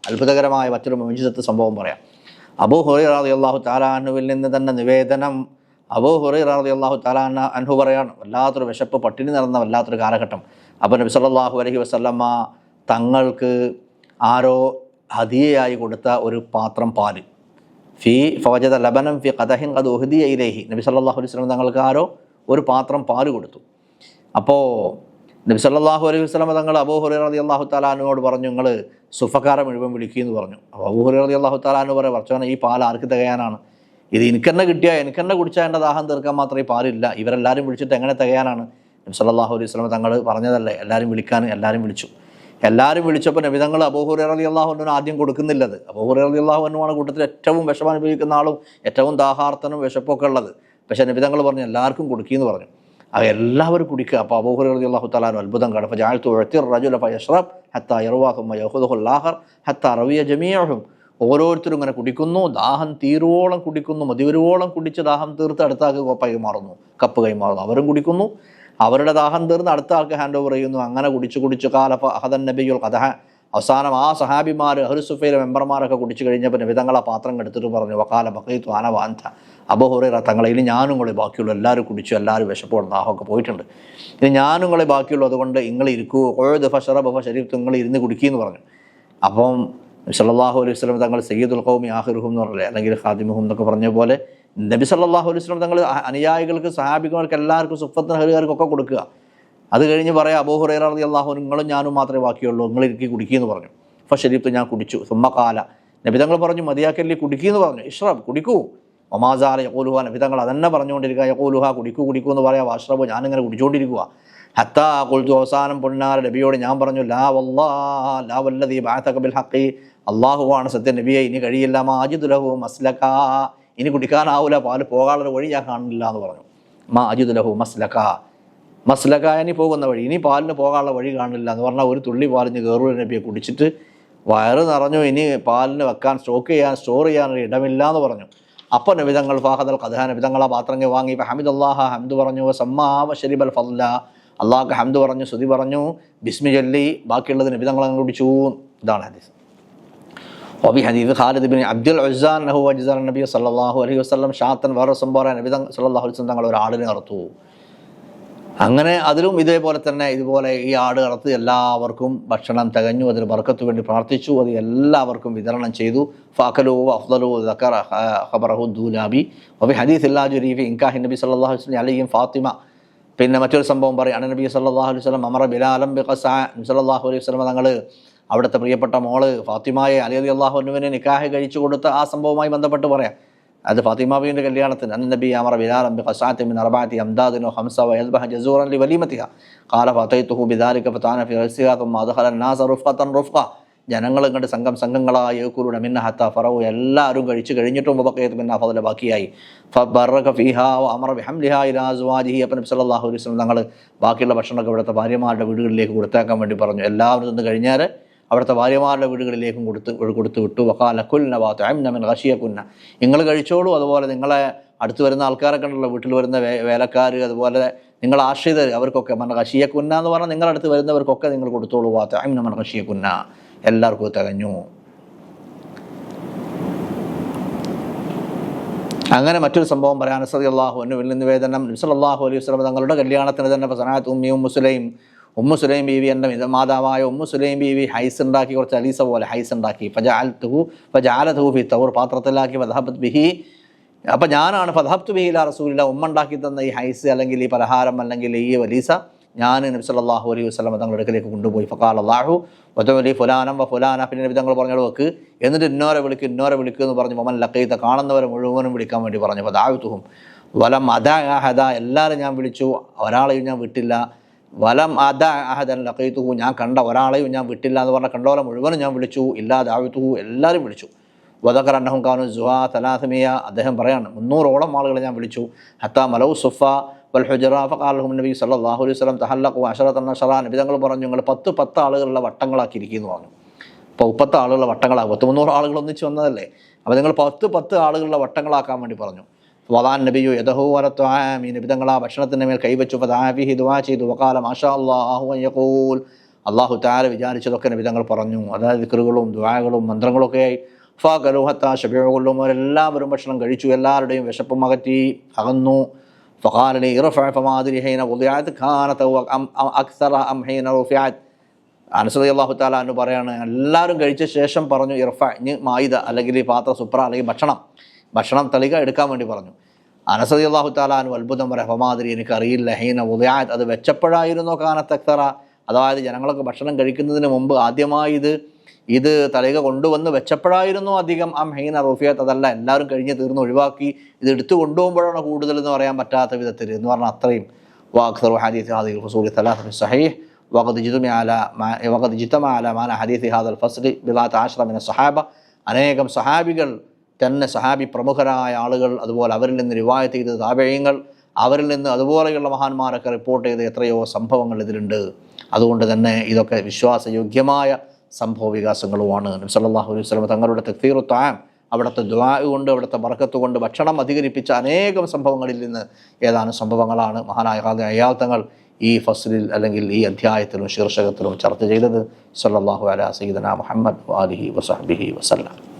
അത്ഭുതകരമായ മറ്റൊരു മജിദത്ത് സംഭവം പറയാം. അബൂ ഹുറി റാദി അള്ളാഹു താലാഹുവിൽ നിന്ന് തന്നെ നിവേദനം അബൂ ഹുറി റാദി അള്ളാഹു താലാഹ അൻഹു പറയാണ്. വല്ലാത്തൊരു വിശപ്പ് പട്ടിണി നടന്ന വല്ലാത്തൊരു കാലഘട്ടം. അപ്പോൾ നബി സല്ലാഹു അലഹി വസ്ലമ്മ തങ്ങൾക്ക് ആരോ ഹതിയായി കൊടുത്ത ഒരു പാത്രം പാൽ. ഫി ഫവജത ലബനം ഫി കഥഹിൻ കത് ഒഹദിയ ഇലേഹി. നബി സല്ലാഹു അലൈഹി സ്വലം തങ്ങൾക്ക് ആരോ ഒരു പാത്രം പാൽ കൊടുത്തു. അപ്പോൾ നബി സല്ലാഹു അലൈഹി വസല്ലം തങ്ങൾ അബൂ റതി അള്ളാഹു താലാനുവോട് പറഞ്ഞു നിങ്ങൾ സുഫക്കാരെ മുഴുവൻ വിളിക്കുമെന്ന് പറഞ്ഞു. അപ്പോൾ അബൂ റതി അള്ളാഹു താലാനു പറയാം പറച്ചോനെ ഈ പാൽ ആർക്ക് തികയാനാണ്? ഇത് എനിക്ക് എനിക്കെന്നെ കിട്ടിയാൽ എനിക്കെന്നെ കുടിച്ചാൽ എന്റെ ദാഹം തീർക്കാൻ മാത്രമേ ഈ പാലില്ല. ഇവരെല്ലാവരും വിളിച്ചിട്ട് എങ്ങനെ തികയാനാണ്? നബി സല്ലാഹു അലൈഹി വസല്ലം തങ്ങൾ പറഞ്ഞതല്ലേ എല്ലാവരും വിളിക്കാൻ എല്ലാവരും വിളിച്ചു. എല്ലാവരും വിളിച്ചപ്പോൾ നബി തങ്ങൾ അബൂഹുറ അലി അള്ളാഹുവിന് ആദ്യം കൊടുക്കുന്നില്ലത്. അബൂഹുറ അലി അള്ളാഹുവിനുമാണ് കൂട്ടത്തിൽ ഏറ്റവും വിഷമം അനുഭവിക്കുന്ന ആളും ഏറ്റവും ദാഹാർത്ഥനും വിശപ്പൊക്കെ ഉള്ളത്. പക്ഷേ നബി തങ്ങൾ പറഞ്ഞു എല്ലാവർക്കും കൊടുക്കിയെന്ന് പറഞ്ഞു. എല്ലാവരും കുടിക്കുക. അപ്പോൾ അബൂഹുറ അലി അള്ളാഹു തലാനും അത്ഭുതം കാണും അപ്പോൾ ജാഴ്ത്തു ഉഴത്തിർ റജുൽ അപ്പോൾ യഷ്റബ് ഹത്ത ഇറവാഹും യഹുദുല്ലാഹർ ഹത്ത റവിയ ജമിയാഹും ഓരോരുത്തരും ഇങ്ങനെ കുടിക്കുന്നു ദാഹം തീരുവോളം കുടിക്കുന്നു മതിവരുവോളം കുടിച്ച് ദാഹം തീർത്ത് അടുത്ത ആൾക്ക് കോപ്പായി മാറുന്നു കപ്പ് കൈമാറുന്നു അവരും കുടിക്കുന്നു. അവരുടെ ദാഹം തീർന്ന് അടുത്ത ആൾക്ക് ഹാൻഡ് ഓവർ ചെയ്യുന്നു. അങ്ങനെ കുടിച്ച് കുടിച്ച് കാലഫ അഹദൻ നബിയുൽ കഥ അവസാനം ആ സഹാബിമാർ ഹുസുഫയിലെ മെമ്പർമാരൊക്കെ കുടിച്ചു കഴിഞ്ഞപ്പോൾ ആ പാത്രം എടുത്തിട്ട് പറഞ്ഞു വക്കാല ബക്കീത്തു ആന വാന്ത അബഹുറ തങ്ങളെ ഇനി ഞാനും കൂടെ ബാക്കിയുള്ളൂ എല്ലാവരും കുടിച്ചു എല്ലാവരും വിശപ്പോടെ ദാഹമൊക്കെ പോയിട്ടുണ്ട്. ഇനി ഞാനും കൂടെ ബാക്കിയുള്ളൂ അതുകൊണ്ട് നിങ്ങൾ ഇരിക്കൂ. കൊഴുത് ഫഷറബ് ഷരീഫ് നിങ്ങൾ ഇരുന്ന് കുടിക്കുമെന്ന് പറഞ്ഞു. അപ്പം സല്ലാഹു അലൈഹി വസല്ലം തങ്ങൾ സയ്യിദുൽ ഖൗമി ആഹിറുഹും എന്ന് പറഞ്ഞില്ലേ അല്ലെങ്കിൽ ഖാദിമുഹും എന്നൊക്കെ പറഞ്ഞ പോലെ നബി സല്ലാഹു അലൈഹി വസല്ലം തങ്ങൾ അനുയായികൾക്ക് സഹാബികൾക്ക് എല്ലാവർക്കും സുഫത്തിന് ഹരികാർക്കൊക്കെ കൊടുക്കുക. അത് കഴിഞ്ഞ് പറയാം അബോഹുറേറ ഹുറൈറ റളിയല്ലാഹു അൻഹു നിങ്ങളും ഞാനും മാത്രമേ ബാക്കിയുള്ളൂ നിങ്ങൾ ഇരിക്കി കുടിക്കുമെന്ന് പറഞ്ഞു. അപ്പോൾ ശരീരത്ത് ഞാൻ കുടിച്ചു. സുമ്മക്കാല നബി തങ്ങൾ പറഞ്ഞു മതിയാക്കല്ലി കുടിക്കുമെന്ന് പറഞ്ഞു. ഇഷ്റബ് കുടിക്കൂ. ഒമാസാല യക്കോലുഹ നബി തങ്ങൾ അതന്നെ പറഞ്ഞുകൊണ്ടിരിക്കുക യക്കോലുഹ കുടിക്കൂ കുടിക്കൂ എന്ന് പറയാം അഷ്റബ് ഞാനിങ്ങനെ കുടിച്ചുകൊണ്ടിരിക്കുക ഹത്താ കൊളുത്തു അവസാനം പൊന്നാര നബിയോട് ഞാൻ പറഞ്ഞു ലാ വല്ലാ ലാ വല്ലദീ ബഅതക ബിൽ ഹഖി അള്ളാഹുവാണ് സത്യ നബിയെ ഇനി കഴിയില്ല മാജിദുലഹു ലഹു മസ്ലക ഇനി കുടിക്കാനാവൂല പാൽ പോകാനുള്ള വഴി ഞാൻ കാണില്ല എന്ന് പറഞ്ഞു. മാ അജിദ് ലഹു മസ്ലകായനി പോകുന്ന വഴി ഇനി പാലിന് പോകാനുള്ള വഴി കാണില്ല എന്ന് പറഞ്ഞാൽ ഒരു തുള്ളി പാലിന് ഗർവ് നബിയെ കുടിച്ചിട്ട് വയറ് നിറഞ്ഞു ഇനി പാലിന് വെക്കാൻ സ്റ്റോക്ക് ചെയ്യാൻ സ്റ്റോർ ചെയ്യാൻ ഇടമില്ല എന്ന് പറഞ്ഞു. അപ്പോൾ നബിതങ്ങൾ ഫാഹദൽ കഥ നബിതങ്ങൾ ആ പാത്രങ്ങൾ വാങ്ങി. ഇപ്പം ഹമിദ് അള്ളാഹ ഹംദ് പറഞ്ഞു സമ്മാവ ഷരീബ് അൽ ഫല്ല അള്ളാഹ് ഹംദ് പറഞ്ഞു ശ്രുതി പറഞ്ഞു. ബിസ്മി ചൊല്ലി ബാക്കിയുള്ളത് നബിതങ്ങൾ അങ്ങ് കുടിച്ചു. ഇതാണ് ഹദീസ്. ഒബി ഹദീദ് ഖാലിദ് ബിൻ അബ്ദുൽ العزى നഹു അജിസാൻ നബി صلى അലൈഹി വസ്ലം ഷാത്തൻ വേറെ ورسم നബിതങ്ങൾ نبي صلى തങ്ങൾ ഒരു ആടിനെ നിർത്തൂ അങ്ങനെ അതിലും ഇതേപോലെ തന്നെ ഇതുപോലെ ഈ ആട് അറുത്ത് എല്ലാവർക്കും ഭക്ഷണം തികഞ്ഞു അതിന് ബർക്കത്ത് വേണ്ടി പ്രാർത്ഥിച്ചു അത് എല്ലാവർക്കും വിതരണം ചെയ്തു. ഫാഖലോ അഫ്ദലോ ദക്കർ ഖബറഹു ദൂലാബി. അപ്പോൾ ഹദീസ് ഇല്ലാ ജുരീഫി ഇൻകാഹി നബി സല്ലല്ലാഹു അലൈഹി വസല്ലം ഫാത്തിമ. പിന്നെ മറ്റൊരു സംഭവം പറയും. അനബി സല്ലാഹു അലൈഹി വസ്ലം അമറ ബിലാലം സല്ലല്ലാഹു അലൈഹി വസല്ലം തങ്ങൾ അവിടുത്തെ പ്രിയപ്പെട്ട മോൾ ഫാത്തിമയെ അലി അലി അള്ളാഹുനുവിനെ നിക്കാഹ് കഴിച്ചു കൊടുത്ത ആ സംഭവവുമായി ബന്ധപ്പെട്ട് പറയാം. അത് ഫാത്തിമാബിയുടെ കല്യാണത്തിന് അൻ നബി അമർ ബിലാറം ഖസാത്തിൻ അർബാത്തി അംദാദിനോ ഹംസ വയൽബഹ ജസൂറൻ ലി വലിമത്തിഹ ഖാല ഫതൈതുഹു ബിദാലിക ഫതാന ഫി റസിഹ തുമ്മ അദ്ഖല നാസ റുഫഖതൻ റുഫഖ. ജനങ്ങൾ ഇങ്ങോട്ട് സംഘം സംഘങ്ങളായ യേക്കൂരുടെ മിന്ന ഹത്ത ഫറവ് എല്ലാവരും കഴിച്ചു കഴിഞ്ഞിട്ടും ഉപക്കയത്ത് മിന്ന ഫതല ബാക്കിയായി. ഫറഖ ഫിഹാ അമർ ഹംലിഹാ ഇലാസ്വാജിഹി അപ്പം നബി സല്ലല്ലാഹു അലൈഹി വസല്ലം തങ്ങൾ ബാക്കിയുള്ള ഭക്ഷണമൊക്കെ ഇവിടുത്തെ ഭാര്യമാരുടെ വീടുകളിലേക്ക് കൊടുത്തേക്കാൻ വേണ്ടി പറഞ്ഞു. എല്ലാവരും നിന്ന് കഴിഞ്ഞാൽ അവിടുത്തെ ഭാര്യമാരുടെ വീടുകളിലേക്കും കൊടുത്ത് കൊടുത്തു വിട്ടു. വക്കാല കുൽന വാത്തമിൻ ഖഷിയ കുന്ന നിങ്ങൾ കഴിച്ചോളൂ അതുപോലെ നിങ്ങളെ അടുത്ത് വരുന്ന ആൾക്കാരൊക്കെ ഉണ്ടല്ലോ വീട്ടിൽ വരുന്ന വേലക്കാർ അതുപോലെ നിങ്ങൾ ആശ്രിതർ അവർക്കൊക്കെ മന കശിയ കുന്ന എന്ന് പറഞ്ഞാൽ നിങ്ങളുടെ അടുത്ത് വരുന്നവർക്കൊക്കെ നിങ്ങൾ കൊടുത്തോളൂ. വാത്തമിൻ മൻ കശിയ കുന്ന എല്ലാവർക്കും തികഞ്ഞു. അങ്ങനെ മറ്റൊരു സംഭവം പറയാൻ സതി അള്ളാഹു അനുവിൽ നിവേദനം. നിസലാഹു അലൈഹി വസ്ലം തങ്ങളുടെ കല്യാണത്തിന് തന്നെ സനാത്ത് ഉമ്മിയും മുസ്ലിം ഉമ്മു സുലൈം ബീവി എന്റെ മിത മാതാവായ ഉമ്മു സുലൈം ബീവി ഹൈസ് ഉണ്ടാക്കി കുറച്ച് അലീസ പോലെ ഹൈസ് ഉണ്ടാക്കി. ഫജാൽത്തുഹു ഫജാലത്തുഹു ഫി തൗർ പാത്രത്തിലാക്കി ഫതഹബത്ത് ബിഹി. അപ്പം ഞാനാണ് ഫതഹബ്തു ബിഹില റസൂലില്ല ഉമ്മ ഉണ്ടാക്കി തന്ന ഈ ഹൈസ് അല്ലെങ്കിൽ ഈ പലഹാരം അല്ലെങ്കിൽ ഈ വലീസ ഞാൻ നബി സല്ലല്ലാഹു അലൈഹി വസല്ലം തങ്ങളുടെ അടുക്കലേക്ക് കൊണ്ടുപോയി. ഫക്കാൽ അള്ളാഹു വതവലി ഫുലാനം വ ഫുലാന. പിന്നെ നബി തങ്ങൾ പറഞ്ഞു വെക്ക്. എന്നിട്ട് ഇന്നോരെ വിളിക്കും ഇന്നോരെ വിളിക്കുമെന്ന് എന്ന് പറഞ്ഞു മമൻ ലക്കൈത്ത കാണുന്നവരെ മുഴുവനും വിളിക്കാൻ വേണ്ടി പറഞ്ഞു അപ്പോൾ ദാവിത്തുഹും വലം ഹദാ എല്ലാവരും ഞാൻ വിളിച്ചു ഒരാളെയും ഞാൻ വിട്ടില്ല. വലം അദ അഹദൻ ലക്കൈത്തുഹു ഞാൻ കണ്ട ഒരാളെയും ഞാൻ വിട്ടില്ല എന്ന് പറഞ്ഞ കണ്ടോലെ മുഴുവനും ഞാൻ വിളിച്ചു ഇല്ലാ ദാവിത്തുഹു എല്ലാവരും വിളിച്ചു. വദക്കർ അന്നഹും കാനു ജുഹാ തലാസമിയ അദ്ദേഹം പറയാണ് മുന്നൂറോളം ആളുകളെ ഞാൻ വിളിച്ചു. ഹത്ത മലൗ സുഫ വൽ ഹുജറ ഫഖാലഹും നബി സല്ലല്ലാഹു അലൈഹി വസല്ലം തഹല്ലഖു അശറത നഷറ നബി തങ്ങൾ പറഞ്ഞു ഞങ്ങൾ പത്ത് പത്ത് ആളുകളുള്ള വട്ടങ്ങളാക്കിയിരിക്കുന്നു പറഞ്ഞു. അപ്പോൾ മുപ്പത്ത് ആളുകളുടെ വട്ടങ്ങളാകും പത്ത് മുന്നൂറ് ആളുകൾ ഒന്നിച്ച് വന്നതല്ലേ? അപ്പോൾ നിങ്ങൾ പത്ത് പത്ത് ആളുകളുടെ വട്ടങ്ങളാക്കാൻ വേണ്ടി പറഞ്ഞു. വദാൻ നബിയു യദഹു വരത്വാമി നബി തങ്ങൾ ആ ഭക്ഷണത്തിന്റെ മേൽ കൈവച്ചു. ഫദാഫിഹി ദുആ ചെയ്തു. വകാല മാഷാ അൻ യഖൂൽ. അള്ളാഹു താര വിചാരിച്ചതൊക്കെ നബിതങ്ങൾ പറഞ്ഞു. അതായത് വിക്രുകളും ദ്വാകളും മന്ത്രങ്ങളൊക്കെ ആയി. ഫാഖലുഹത്ത ഷബിയുകൊള്ളും അവരെല്ലാവരും ഭക്ഷണം കഴിച്ചു. എല്ലാവരുടെയും വിശപ്പും അകറ്റി അകന്നു. ഫഖാലി ഇറഫമാതിരിഹൈന ഉദയാത് ഖാനത്ത് അക്സറ അംഹൈന റുഫിയാത്ത് അനസദി അള്ളാഹു താല എന്ന് പറയാണ് എല്ലാവരും കഴിച്ച ശേഷം പറഞ്ഞു ഇർഫ ഇനി മായിദ അല്ലെങ്കിൽ പാത്ര സുപ്ര അല്ലെങ്കിൽ ഭക്ഷണം. ഭക്ഷണം തളിക എടുക്കാൻ വേണ്ടി പറഞ്ഞു. അനസതി അള്ളാഹു താലാനു അത്ഭുതം പറ എനിക്ക് അറിയില്ല ഹീന ഉദയായത് അത് വെച്ചപ്പോഴായിരുന്നോ കാനത്തക്തറ? അതായത് ജനങ്ങളൊക്കെ ഭക്ഷണം കഴിക്കുന്നതിന് മുമ്പ് ആദ്യമായി ഇത് ഇത് തളിക കൊണ്ടുവന്ന് വെച്ചപ്പോഴായിരുന്നു അധികം? അം ഹീന റൂഫിയത്ത് അതല്ല എല്ലാവരും കഴിഞ്ഞ് തീർന്ന് ഒഴിവാക്കി ഇത് എടുത്തു കൊണ്ടുപോകുമ്പോഴാണ് കൂടുതൽ എന്ന് പറയാൻ പറ്റാത്ത വിധത്തിൽ എന്ന് പറഞ്ഞാൽ അത്രയും. വാക്സർ ഹദീസ് ഹാദിൽ ഫസൂലി സലാഹ് സഹീഹ് വഖദ് ജിതുമാല വഖദ് ജിത്തമാല മാന ഹദീസ് ഹാദൽ ഫസ്ലി ബിലാത്ത് ആശ്രമിന സഹാബ. അനേകം സഹാബികൾ തന്നെ സഹാബി പ്രമുഖരായ ആളുകൾ അതുപോലെ അവരിൽ നിന്ന് റിവായത്ത് ചെയ്ത താപേയങ്ങൾ അവരിൽ നിന്ന് അതുപോലെയുള്ള മഹാന്മാരൊക്കെ റിപ്പോർട്ട് ചെയ്ത എത്രയോ സംഭവങ്ങൾ ഇതിലുണ്ട്. അതുകൊണ്ട് തന്നെ ഇതൊക്കെ വിശ്വാസയോഗ്യമായ സംഭവ വികാസങ്ങളുമാണ് നബി സല്ലല്ലാഹു അലൈഹി വസല്ലം തങ്ങളുടെ തക്തീറു അവിടുത്തെ ദ്വാ കൊണ്ട് അവിടുത്തെ ബർക്കത്ത് കൊണ്ട് ഭക്ഷണം അധികരിപ്പിച്ച അനേകം സംഭവങ്ങളിൽ നിന്ന് ഏതാനും സംഭവങ്ങളാണ് മഹാനായ അയാൾ തങ്ങൾ ഈ ഫസ്ലിൽ അല്ലെങ്കിൽ ഈ അധ്യായത്തിലും ശീർഷകത്തിലും ചർച്ച ചെയ്തത്. സല്ലാഹു അല സീദന മുഹമ്മദ് വാലിഹി വസഹബിഹി വസല്ലം.